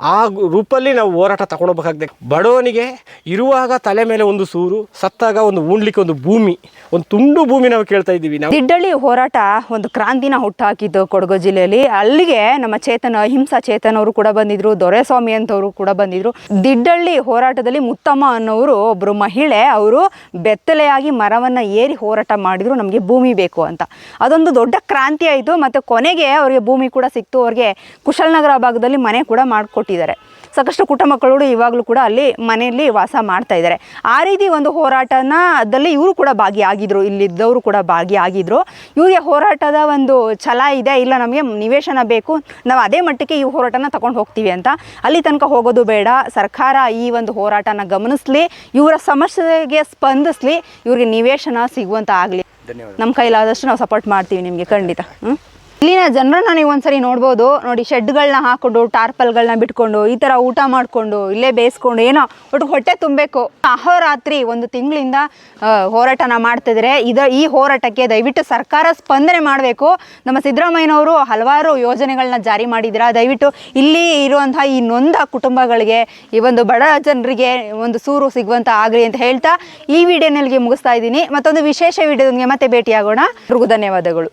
Speaker 3: ಆ ರೂಪಲ್ಲಿ ನಾವು ಹೋರಾಟ ತಗೊಂಡೋಗ್ಬೇಕಾಗ್ತದೆ ಬಡವನಿಗೆ ಇರುವಾಗ ತಲೆ ಮೇಲೆ ಒಂದು ಸೂರು, ಸತ್ತಾಗ ಒಂದು ಉಣ್ಲಿಕ್ಕೆ ಒಂದು ಭೂಮಿ, ಒಂದು ತುಂಡು ಭೂಮಿ ನಾವು ಕೇಳ್ತಾ ಇದ್ದೀವಿ ನಾವು.
Speaker 5: ದಿಡ್ಡಳ್ಳಿ ಹೋರಾಟ ಒಂದು ಕ್ರಾಂತಿನ ಹುಟ್ಟಾಕಿದ್ದು ಕೊಡಗು ಜಿಲ್ಲೆಯಲ್ಲಿ. ಅಲ್ಲಿಗೆ ನಮ್ಮ ಚೇತನ, ಅಹಿಂಸಾ ಚೇತನ್ ಅವರು ಕೂಡ ಬಂದಿದ್ರು, ದೊರೆಸ್ವಾಮಿ ಅಂತವರು ಕೂಡ ಬಂದಿದ್ರು. ದಿಡ್ಡಳ್ಳಿ ಹೋರಾಟದಲ್ಲಿ ಮುತ್ತಮ್ಮ ಅನ್ನೋರು ಒಬ್ಬರು ಮಹಿಳೆ, ಅವರು ಬೆತ್ತಲೆಯಾಗಿ ಮರವನ್ನು ಏರಿ ಹೋರಾಟ ಮಾಡಿದ್ರು, ನಮಗೆ ಭೂಮಿ ಬೇಕು ಅಂತ. ಅದೊಂದು ದೊಡ್ಡ ಕ್ರಾಂತಿ ಆಯಿತು, ಮತ್ತು ಕೊನೆಗೆ ಅವರಿಗೆ ಭೂಮಿ ಕೂಡ ಸಿಕ್ತು, ಅವ್ರಿಗೆ ಕುಶಲನಗರ ಭಾಗದಲ್ಲಿ ಮನೆ ಕೂಡ ಮಾಡಿಕೊಟ್ಟಿದ್ದಾರೆ ಸಾಕಷ್ಟು ಕುಟುಂಬಗಳು ಇವಾಗಲೂ ಕೂಡ ಅಲ್ಲಿ ಮನೆಯಲ್ಲಿ ವಾಸ ಮಾಡ್ತಾ ಇದ್ದಾರೆ. ಆ ರೀತಿ ಒಂದು ಹೋರಾಟನ ಅದಲ್ಲಿ ಇವರು ಕೂಡ ಭಾಗಿಯಾಗಿದ್ರು ಇಲ್ಲಿದ್ದವರು ಕೂಡ ಭಾಗಿಯಾಗಿದ್ರು. ಇವರಿಗೆ ಹೋರಾಟದ ಒಂದು ಛಲ ಇದೆ ಇಲ್ಲ ನಮಗೆ ನಿವೇಶನ ಬೇಕು ನಾವು ಅದೇ ಮಟ್ಟಕ್ಕೆ ಈ ಹೋರಾಟನ ತಗೊಂಡು ಹೋಗ್ತೀವಿ ಅಂತ. ಅಲ್ಲಿ ತನಕ ಹೋಗೋದು ಬೇಡ ಸರ್ಕಾರ ಈ ಒಂದು ಹೋರಾಟನ ಗಮನಿಸಲಿ ಇವರ ಸಮಸ್ಯೆಗೆ ಸ್ಪಂದಿಸಲಿ ಇವರಿಗೆ ನಿವೇಶನ ಸಿಗುವಂತ ಆಗಲಿ. ನಮ್ಮ ಕೈಲಾದಷ್ಟು ನಾವು ಸಪೋರ್ಟ್ ಮಾಡ್ತೀವಿ ನಿಮಗೆ ಖಂಡಿತ. ಹ್ಞೂ ಇಲ್ಲಿನ ಜನರನ್ನ ನೀವು ಒಂದ್ಸರಿ ನೋಡ್ಬೋದು. ನೋಡಿ ಶೆಡ್ಗಳನ್ನ ಹಾಕೊಂಡು ಟಾರ್ಪಲ್ಗಳನ್ನ ಬಿಟ್ಕೊಂಡು, ಈ ಥರ ಊಟ ಮಾಡಿಕೊಂಡು, ಇಲ್ಲೇ ಬೇಯಿಸ್ಕೊಂಡು, ಏನೋ ಒಟ್ಟು ಹೊಟ್ಟೆ ತುಂಬಬೇಕು. ಅಹೋರಾತ್ರಿ ಒಂದು ತಿಂಗಳಿಂದ ಹೋರಾಟನ ಮಾಡ್ತಿದ್ರೆ ಇದ, ಈ ಹೋರಾಟಕ್ಕೆ ದಯವಿಟ್ಟು ಸರ್ಕಾರ ಸ್ಪಂದನೆ ಮಾಡಬೇಕು. ನಮ್ಮ ಸಿದ್ದರಾಮಯ್ಯನವರು ಹಲವಾರು ಯೋಜನೆಗಳನ್ನ ಜಾರಿ ಮಾಡಿದಿರ ದಯವಿಟ್ಟು ಇಲ್ಲಿ ಇರುವಂತಹ ಈ ನೊಂದ ಕುಟುಂಬಗಳಿಗೆ, ಈ ಒಂದು ಬಡ ಜನರಿಗೆ ಒಂದು ಸೂರು ಸಿಗುವಂತ ಆಗಲಿ ಅಂತ ಹೇಳ್ತಾ ಈ ವಿಡಿಯೋನಲ್ಲಿ ಮುಗಿಸ್ತಾ ಇದ್ದೀನಿ. ಮತ್ತೊಂದು ವಿಶೇಷ ವಿಡಿಯೋದೊಂದಿಗೆ ಮತ್ತೆ ಭೇಟಿಯಾಗೋಣ. ಧನ್ಯವಾದಗಳು.